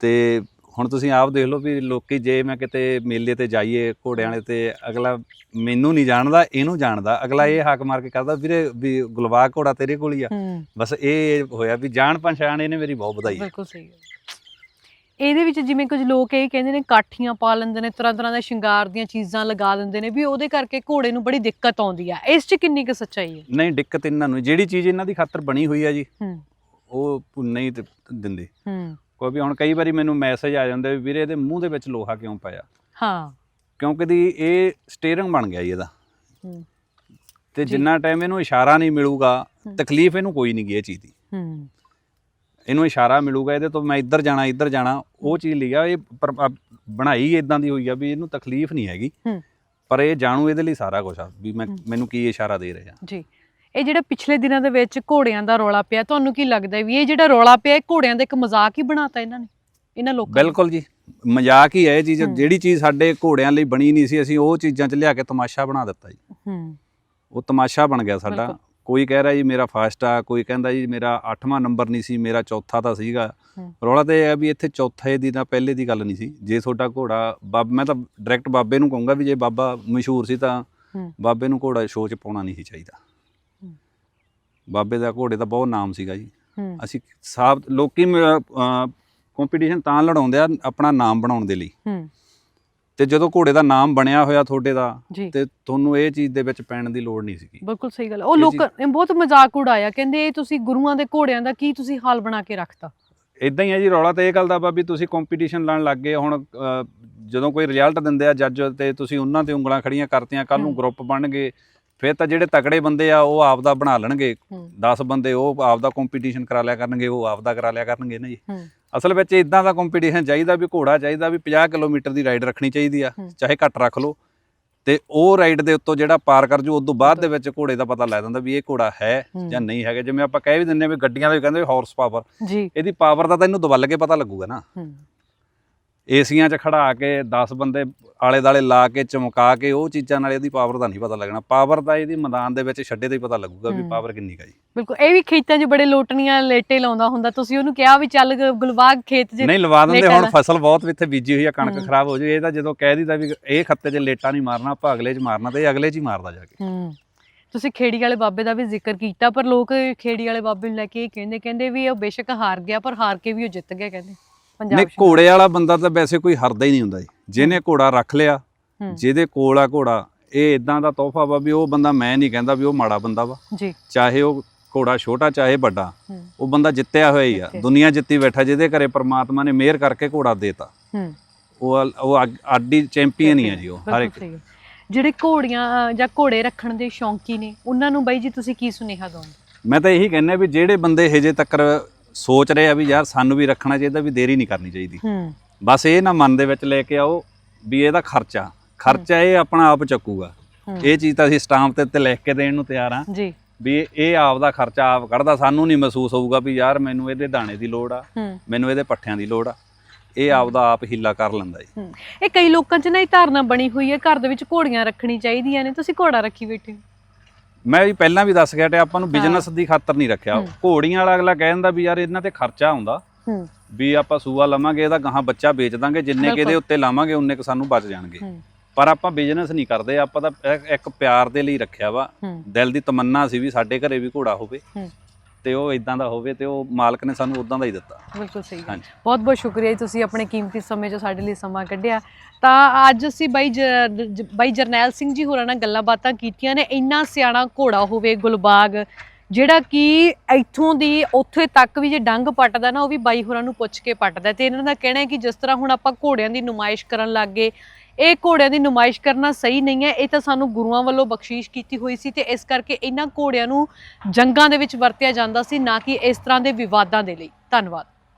ਤੇ ਹੁਣ ਤੁਸੀਂ ਆਪ ਦੇਖ ਲਓ ਵੀ ਲੋਕੀ ਜੇ ਮੈਂ ਕਿਤੇ ਮੇਲੇ ਤੇ ਜਾਈਏ ਘੋੜਿਆਂ ਵਾਲੇ ਤੇ ਅਗਲਾ ਮੈਨੂੰ ਨਹੀਂ ਜਾਣਦਾ ਇਹਨੂੰ ਜਾਣਦਾ। ਅਗਲਾ ਇਹ ਹਾਕ ਮਾਰ ਕੇ ਕਰਦਾ ਵੀਰੇ ਵੀ ਗੁਲਬਾਗ ਘੋੜਾ ਤੇਰੇ ਕੋਲ ਹੀ ਆ। ਬਸ ਇਹ ਹੋਇਆ ਵੀ ਜਾਣ ਪਛਾਣ ਇਹਨੇ ਮੇਰੀ ਬਹੁਤ ਵਧਾਈ ਬਿਲਕੁਲ ਸਹੀ ਹੈ ਇਹਦੇ ਵਿੱਚ ਜਿਵੇਂ ਕੁਝ ਲੋਕ ਇਹ ਕਹਿੰਦੇ ਨੇ ਕਾਠੀਆਂ ਪਾ ਲੈਂਦੇ ਨੇ ਤਰ੍ਹਾਂ ਤਰ੍ਹਾਂ ਦਾ ਸ਼ਿੰਗਾਰ ਦੀਆਂ ਚੀਜ਼ਾਂ ਲਗਾ ਦਿੰਦੇ ਨੇ ਵੀ ਉਹਦੇ ਕਰਕੇ ਘੋੜੇ ਨੂੰ ਬੜੀ ਦਿੱਕਤ ਆਉਂਦੀ ਆ। ਇਸ 'ਚ ਕਿੰਨੀ ਕੁ ਸੱਚਾਈ ਹੈ? ਨਹੀਂ ਦਿੱਕਤ ਇਹਨਾਂ ਨੂੰ ਜਿਹੜੀ ਚੀਜ਼ ਇਹਨਾਂ ਦੀ ਖਾਤਰ ਬਣੀ ਹੋਈ ਆ ਜੀ ਹੂੰ। ਉਹ ਨਹੀਂ ਦਿੰਦੇ। ਹੂੰ। ਕੋਈ ਵੀ ਹੁਣ ਕਈ ਵਾਰੀ ਮੈਨੂੰ ਮੈਸੇਜ ਆ ਜਾਂਦੇ ਵੀ ਵੀਰੇ ਇਹਦੇ ਮੂੰਹ ਦੇ ਵਿੱਚ ਲੋਹਾ ਕਿਉਂ ਪਾਇਆ? ਹਾਂ। ਕਿਉਂਕਿ ਦੀ ਇਹ ਸਟੀਅਰਿੰਗ ਬਣ ਗਿਆ ਜੀ ਇਹਦਾ। ਹੂੰ। ਤੇ। ਜਿੰਨਾ ਟਾਈਮ ਇਹਨੂੰ ਇਸ਼ਾਰਾ ਨਹੀਂ ਮਿਲੂਗਾ। ਤਕਲੀਫ ਇਹਨੂੰ ਕੋਈ ਨਹੀਂ ਗੀ ਇਹ ਚੀਜ਼ ਦੀ। ਹੂੰ। ਇਹਨੂੰ ਇਸ਼ਾਰਾ ਮਿਲੂਗਾ ਇਹਦੇ ਤੋਂ ਮੈਂ ਇੱਧਰ ਜਾਣਾ ਇੱਧਰ ਜਾਣਾ ਉਹ ਚੀਜ਼ ਲਈ ਆ ਇਹ ਬਣਾਈ ਇਦਾਂ ਦੀ ਹੋਈ ਆ ਵੀ ਇਹਨੂੰ ਤਕਲੀਫ ਨਹੀਂ ਹੈਗੀ। ਹੂੰ। ਪਰ ਇਹ ਜਾਣੂ ਇਹਦੇ ਲਈ ਸਾਰਾ ਕੁਝ ਆ ਵੀ ਮੈਂ। ਮੈਨੂੰ ਕੀ ਇਸ਼ਾਰਾ ਦੇ ਰਿਹਾ। ਜੀ। ਇਹ ਜਿਹੜਾ ਪਿਛਲੇ ਦਿਨਾਂ ਦੇ ਵਿੱਚ ਘੋੜਿਆਂ ਦਾ ਰੌਲਾ ਪਿਆ ਤੁਹਾਨੂੰ ਕੀ ਲੱਗਦਾ ਵੀ ਇਹ ਜਿਹੜਾ ਰੌਲਾ ਪਿਆ ਇਹ ਘੋੜਿਆਂ ਦਾ ਇੱਕ ਮਜ਼ਾਕ ਹੀ ਬਣਾਤਾ ਇਹਨਾਂ ਨੇ ਇਹਨਾਂ ਲੋਕਾਂ? ਬਿਲਕੁਲ ਜੀ ਮਜ਼ਾਕ ਹੀ ਹੈ ਇਹ ਚੀਜ਼। ਜਿਹੜੀ ਚੀਜ਼ ਸਾਡੇ ਘੋੜਿਆਂ ਲਈ ਬਣੀ ਨਹੀਂ ਸੀ ਅਸੀਂ ਉਹ ਚੀਜ਼ਾਂ 'ਚ ਲਿਆ ਕੇ ਤਮਾਸ਼ਾ ਬਣਾ ਦਿੱਤਾ ਜੀ ਹੂੰ ਉਹ ਤਮਾਸ਼ਾ ਬਣ ਗਿਆ ਸਾਡਾ। ਕੋਈ ਕਹਿ ਰਿਹਾ ਜੀ ਮੇਰਾ ਫਸਟ ਆ ਕੋਈ ਕਹਿੰਦਾ ਜੀ ਮੇਰਾ 8ਵਾਂ ਨੰਬਰ ਨਹੀਂ ਸੀ ਮੇਰਾ ਚੌਥਾ ਤਾਂ ਸੀਗਾ। ਰੌਲਾ ਤੇ ਇਹ ਹੈ ਵੀ ਇੱਥੇ ਚੌਥੇ ਦੀ ਤਾਂ ਪਹਿਲੇ ਦੀ ਗੱਲ ਨਹੀਂ ਸੀ ਜੇ ਤੁਹਾਡਾ ਘੋੜਾ ਬਾਬ ਮੈਂ ਤਾਂ ਡਾਇਰੈਕਟ ਬਾਬੇ ਨੂੰ ਕਹੂੰਗਾ ਵੀ ਜੇ ਬਾਬਾ ਮਸ਼ਹੂਰ ਸੀ ਤਾਂ। ਬਾਬੇ ਨੂੰ ਘੋੜਾ ਸ਼ੋਅ 'ਚ ਪਾਉਣਾ ਨਹੀਂ ਸੀ ਚਾਹੀਦਾ। ਬਾਬੇ ਦਾ ਘੋੜੇ ਦਾ ਬਹੁਤ ਨਾਮ ਸੀਗਾ ਜੀ। ਅਸੀਂ ਸਾਬ ਲੋਕੀ ਕੰਪੀਟੀਸ਼ਨ ਤਾਂ ਲੜਾਉਂਦੇ ਆ ਆਪਣਾ ਨਾਮ ਬਣਾਉਣ ਦੇ ਲਈ। ਤੇ ਜਦੋਂ ਘੋੜੇ ਦਾ ਨਾਮ ਬਣਿਆ ਹੋਇਆ ਤੁਹਾਡੇ ਦਾ ਤੇ ਤੁਹਾਨੂੰ ਇਹ ਚੀਜ਼ ਦੇ ਵਿੱਚ ਪੈਣ ਦੀ ਲੋੜ ਨਹੀਂ ਸੀਗੀ। ਬਿਲਕੁਲ ਸਹੀ ਗੱਲ। ਉਹ ਲੋਕਾਂ ਬਹੁਤ ਮਜ਼ਾਕ ਉਡਾਇਆ ਕਹਿੰਦੇ ਇਹ ਤੁਸੀਂ ਗੁਰੂਆਂ ਦੇ ਘੋੜਿਆਂ ਦਾ ਕੀ ਤੁਸੀਂ ਹਾਲ ਬਣਾ ਕੇ ਰੱਖਤਾ? ਇਦਾਂ ਹੀ ਹੈ ਜੀ ਰੌਲਾ ਤੇ ਇਹ ਗੱਲ ਦਾ ਵੀ ਤੁਸੀਂ ਕੰਪੀਟੀਸ਼ਨ ਲੜਨ ਲੱਗ ਗਏ ਹੁਣ ਜਦੋਂ ਕੋਈ ਰਿਜ਼ਲਟ ਦਿੰਦੇ ਆ ਜੱਜ ਤੇ ਤੁਸੀਂ ਉਹਨਾਂ ਤੇ ਉਂਗਲਾਂ ਖੜੀਆਂ ਕਰਤੀਆਂ ਕੱਲ ਨੂੰ। ਗਰੁੱਪ ਬਣਨਗੇ ਫਿਰ ਤਾਂ ਜਿਹੜੇ ਤਕੜੇ ਬੰਦੇ ਆ ਉਹ ਆਪ ਦਾ ਬਣਾ ਲੈਣਗੇ। ਹੂੰ। 10 ਬੰਦੇ ਉਹ ਆਪ ਦਾ ਕੰਪੀਟੀਸ਼ਨ ਕਰਾ ਲਿਆ ਕਰਨਗੇ ਉਹ ਆਪ ਦਾ ਕਰਾ ਲਿਆ ਕਰਨਗੇ ਨਾ ਜੀ। ਅਸਲ ਵਿੱਚ ਇਦਾਂ ਦਾ ਕੰਪੀਟੀਸ਼ਨ ਚਾਹੀਦਾ ਵੀ ਘੋੜਾ ਚਾਹੀਦਾ ਵੀ 50 ਕਿਲੋਮੀਟਰ ਦੀ ਰਾਈਡ ਰੱਖਣੀ ਚਾਹੀਦੀ ਆ। ਚਾਹੇ ਘੱਟ ਰੱਖ ਲਓ। ਤੇ ਉਹ ਰਾਈਡ ਦੇ ਉੱਤੋਂ ਜਿਹੜਾ ਪਾਰ ਕਰ ਜੂ ਉਸ ਤੋਂ ਬਾਅਦ ਦੇ ਵਿੱਚ ਘੋੜੇ ਦਾ ਪਤਾ ਲੱਗ ਜਾਂਦਾ ਵੀ ਇਹ ਘੋੜਾ ਹੈ। ਜਾਂ ਨਹੀਂ ਹੈਗਾ। ਜਿਵੇਂ ਆਪਾਂ ਕਹਿ ਵੀ ਦਿੰਨੇ ਵੀ ਗੱਡੀਆਂ ਦੇ ਵੀ ਕਹਿੰਦੇ ਹਾਰਸ ਪਾਵਰ ਜੀ। ਇਹਦੀ ਪਾਵਰ ਦਾ ਤਾਂ ਇਹਨੂੰ ਦਵਲ ਕੇ ਪਤਾ ਲੱਗੂਗਾ ਨਾ। ਏਸੀਆਂ 'ਚ ਖੜਾ ਕੇ 10 ਬੰਦੇ ਆਲੇ ਦਾਲੇ ਲਾ ਕੇ ਚਮਕਾ ਕੇ ਉਹ ਚੀਜ਼ਾਂ ਨਾਲ ਇਹਦੀ ਪਾਵਰ ਦਾ ਨਹੀਂ ਪਤਾ ਲੱਗਣਾ। ਪਾਵਰ ਦਾ ਇਹਦੀ ਮੈਦਾਨ ਦੇ ਵਿੱਚ ਛੱਡੇ ਤੇ ਹੀ ਪਤਾ ਲੱਗੂਗਾ ਵੀ। ਪਾਵਰ ਕਿੰਨੀ ਕਾ ਜੀ। ਬਿਲਕੁਲ ਇਹ ਵੀ ਖੇਤਾਂ 'ਚ ਬੜੇ ਲੋਟਣੀਆਂ ਲੇਟੇ ਲਾਉਂਦਾ ਹੁੰਦਾ। ਤੁਸੀਂ ਉਹਨੂੰ ਕਿਹਾ ਵੀ ਚੱਲ ਗੁਲਬਾਗ ਖੇਤ 'ਚ ਨਹੀਂ ਲਵਾ ਦਿੰਦੇ ਹੁਣ। ਫਸਲ ਬਹੁਤ ਇੱਥੇ ਬੀਜੀ ਹੋਈ ਆ ਕਣਕ। ਖਰਾਬ ਹੋ ਜੂ ਇਹ ਤਾਂ ਜਦੋਂ ਕਹਿ ਦਿੱਤਾ ਵੀ ਇਹ ਖੱਤੇ 'ਚ ਲੇਟਾ ਨਹੀਂ ਮਾਰਨਾ ਆਪਾਂ ਅਗਲੇ 'ਚ ਮਾਰਨਾ ਤੇ ਅਗਲੇ 'ਚ ਹੀ ਮਾਰਦਾ ਜਾ ਕੇ। ਹੂੰ। ਤੁਸੀਂ ਖੇੜੀ ਵਾਲੇ ਬਾਬੇ ਦਾ ਵੀ ਜ਼ਿਕਰ ਕੀਤਾ ਪਰ ਲੋਕ ਖੇੜੀ ਵਾਲੇ ਬਾਬੇ ਨੂੰ ਲੈ ਕੇ ਇਹ ਕਹਿੰਦੇ ਕਹਿੰਦੇ ਵੀ ਉਹ ਬੇਸ਼ੱਕ ਹਾਰ ਗਿਆ ਪਰ ਹਾਰ ਕੇ ਵੀ ਉਹ ਜਿੱਤ ਗਿਆ ਕਹਿੰਦੇ। ਪੰਜਾਬ ਨਹੀਂ। ਘੋੜੇ ਵਾਲਾ ਬੰਦਾ ਤਾਂ ਵੈਸੇ ਕੋਈ ਹਰਦਾ ਹੀ ਨਹੀਂ ਹੁੰਦਾ ਜੀ। ਜਿਹਨੇ ਘੋੜਾ ਰੱਖ ਲਿਆ। ਜਿਹਦੇ ਕੋਲ ਆ ਘੋੜਾ ਇਹ ਇਦਾਂ ਦਾ ਤੋਹਫਾ ਵਾ ਵੀ ਉਹ ਬੰਦਾ ਮੈਂ ਨਹੀਂ ਕਹਿੰਦਾ ਵੀ ਉਹ ਮਾੜਾ ਬੰਦਾ ਵਾ। ਜੀ। ਚਾਹੇ ਉਹ ਘੋੜਾ ਛੋਟਾ ਚਾਹੇ ਵੱਡਾ ਉਹ ਬੰਦਾ ਜਿੱਤਿਆ ਹੋਇਆ ਹੀ ਆ। ਦੁਨੀਆ ਜਿੱਤੀ ਬੈਠਾ ਜਿਹਦੇ ਘਰੇ ਪ੍ਰਮਾਤਮਾ ਨੇ ਮਿਹਰ ਕਰਕੇ ਘੋੜਾ ਦੇਤਾ। ਉਹ ਉਹ ਆਡੀ ਚੈਂਪੀਅਨ ਹੀ ਆ ਜੀ ਉਹ ਹਰ ਇੱਕ। ਜਿਹੜੇ ਘੋੜੀਆਂ ਜਾਂ ਘੋੜੇ ਰੱਖਣ ਦੇ ਸ਼ੌਂਕੀ ਨੇ ਉਹਨਾਂ ਨੂੰ ਬਾਈ ਜੀ ਤੁਸੀਂ ਕੀ ਸੁਨੇਹਾ ਦੋਗੇ? ਮੈਂ ਤਾਂ ਇਹੀ ਕਹਿੰਦਾ ਵੀ ਜਿਹੜੇ ਬੰਦੇ ਹਜੇ ਤੱਕ ਸੋਚ ਰਹੇ ਆ ਵੀ ਯਾਰ ਸਾਨੂੰ ਵੀ ਰੱਖਣਾ ਚਾਹੀਦਾ ਵੀ ਦੇਰੀ ਨਹੀਂ ਕਰਨੀ ਚਾਹੀਦੀ। ਹੂੰ। ਬਸ ਇਹ ਨਾ ਮਨ ਦੇ ਵਿੱਚ ਲੈ ਕੇ ਆਓ ਵੀ ਇਹਦਾ ਖਰਚਾ ਖਰਚਾ ਇਹ ਆਪਣਾ ਆਪ ਚੱਕੂਗਾ। ਇਹ ਚੀਜ਼ ਤਾਂ ਅਸੀਂ ਸਟਾਂਪ ਤੇ ਲਿਖ ਕੇ ਦੇਣ ਨੂੰ ਤਿਆਰ ਆ ਜੀ। ਵੀ ਇਹ- ਆਪ ਦਾ ਖਰਚਾ ਆਪ ਕੱਢਦਾ ਸਾਨੂੰ ਨਹੀਂ ਮਹਿਸੂਸ ਹੋਊਗਾ ਵੀ ਯਾਰ ਮੈਨੂੰ ਇਹਦੇ ਦਾਣੇ ਦੀ ਲੋੜ ਆ ਮੈਨੂੰ ਇਹਦੇ ਪੱਠਿਆਂ ਦੀ ਲੋੜ ਆ। ਇਹ ਆਪ ਦਾ ਆਪ ਹੀਲਾ ਕਰ ਲੈਂਦਾ ਜੀ। ਇਹ ਕਈ ਲੋਕਾਂ 'ਚ ਨਾ ਇਹ ਧਾਰਨਾ ਬਣੀ ਹੋਈ ਹੈ ਘਰ ਦੇ ਵਿੱਚ ਘੋੜੀਆਂ ਰੱਖਣੀ ਚਾਹੀਦੀਆਂ ਨੇ। ਤੁਸੀਂ ਘੋੜਾ ਰੱਖੀ ਬੈਠੇ ਹੋ। ਮੈਂ ਵੀ ਪਹਿਲਾਂ ਵੀ ਦੱਸ ਗਿਆ ਤੇ ਆਪਾਂ ਨੂੰ। ਬਿਜ਼ਨਸ ਦੀ ਖਾਤਰ ਨਹੀਂ ਰੱਖਿਆ। ਘੋੜੀਆਂ ਵਾਲਾ ਅਗਲਾ ਕਹਿ ਦਿੰਦਾ ਵੀ ਯਾਰ ਇਹਨਾਂ ਤੇ ਖਰਚਾ ਆਉਂਦਾ ਵੀ ਆਪਾਂ ਸੂਆ ਲਵਾਂਗੇ ਇਹਦਾ ਗਾਹਾਂ ਬੱਚਾ ਵੇਚ ਦਾਂਗੇ ਜਿੰਨੇ ਕਿ ਬਿਲਕੁਲ। ਉੱਤੇ ਲਾਵਾਂਗੇ ਉਨੇ ਕੁ ਸਾਨੂੰ ਬਚ ਜਾਣਗੇ ਪਰ ਆਪਾਂ ਬਿਜ਼ਨਸ ਨਹੀਂ ਕਰਦੇ ਆਪਾਂ ਤਾਂ ਇੱਕ- ਪਿਆਰ ਦੇ ਲਈ ਰੱਖਿਆ ਵਾ ਦਿਲ ਦੀ ਤਮੰਨਾ ਸੀ ਵੀ ਸਾਡੇ ਘਰੇ ਵੀ ਘੋੜਾ ਹੋਵੇ। ਤੇ ਉਹ ਇਦਾਂ ਦਾ ਹੋਵੇ ਤੇ ਉਹ ਮਾਲਕ ਨੇ ਸਾਨੂੰ ਉਦਾਂ ਦਾ ਹੀ ਦਿੱਤਾ। ਬਿਲਕੁਲ ਸਹੀ ਗੱਲ। ਹਾਂਜੀ। ਬਹੁਤ ਬਹੁਤ ਸ਼ੁਕਰੀਆ ਜੀ ਤੁਸੀਂ ਆਪਣੇ ਕੀਮਤੀ ਸਮੇਂ 'ਚੋਂ ਸਾਡੇ ਲਈ ਸਮਾਂ ਕੱਢਿਆ। ਤਾਂ ਅੱਜ ਅਸੀਂ ਬਾਈ ਬਾਈ ਜਰਨੈਲ ਸਿੰਘ ਜੀ ਹੋਰਾਂ ਨਾਲ ਗੱਲਾਂ ਬਾਤਾਂ ਕੀਤੀਆਂ ਨੇ। ਇੰਨਾ ਸਿਆਣਾ ਘੋੜਾ ਹੋਵੇ ਗੁਲਬਾਗ ਜਿਹੜਾ ਕਿ ਇੱਥੋਂ ਦੀ ਉੱਥੇ ਤੱਕ ਵੀ ਜੇ ਡੰਗ ਪੱਟਦਾ ਨਾ ਉਹ ਵੀ ਬਾਈ ਹੋਰਾਂ ਨੂੰ ਪੁੱਛ ਕੇ ਪੱਟਦਾ ਤੇ ਇਹਨਾਂ ਦਾ ਕਹਿਣਾ ਹੈ ਕਿ ਜਿਸ ਤਰ੍ਹਾਂ ਹੁਣ ਆਪਾਂ ਘੋੜਿਆਂ ਦੀ ਨੁਮਾਇਸ਼ ਕਰਨ ਲੱਗ ਗਏ ਇਹ ਘੋੜਿਆਂ ਦੀ ਨੁਮਾਇਸ਼ ਕਰਨਾ ਸਹੀ ਨਹੀਂ ਹੈ। ਇਹ ਤਾਂ ਸਾਨੂੰ ਗੁਰੂਆਂ ਵੱਲੋਂ ਬਖਸ਼ੀਸ਼ ਕੀਤੀ ਹੋਈ ਸੀ ਤੇ ਇਸ ਕਰਕੇ ਇਹਨਾਂ ਘੋੜਿਆਂ ਨੂੰ ਜੰਗਾਂ ਦੇ ਵਿੱਚ ਵਰਤਿਆ ਜਾਂਦਾ ਸੀ, ਨਾ ਕਿ ਇਸ ਤਰ੍ਹਾਂ ਦੇ ਵਿਵਾਦਾਂ ਦੇ ਲਈ। ਧੰਨਵਾਦ।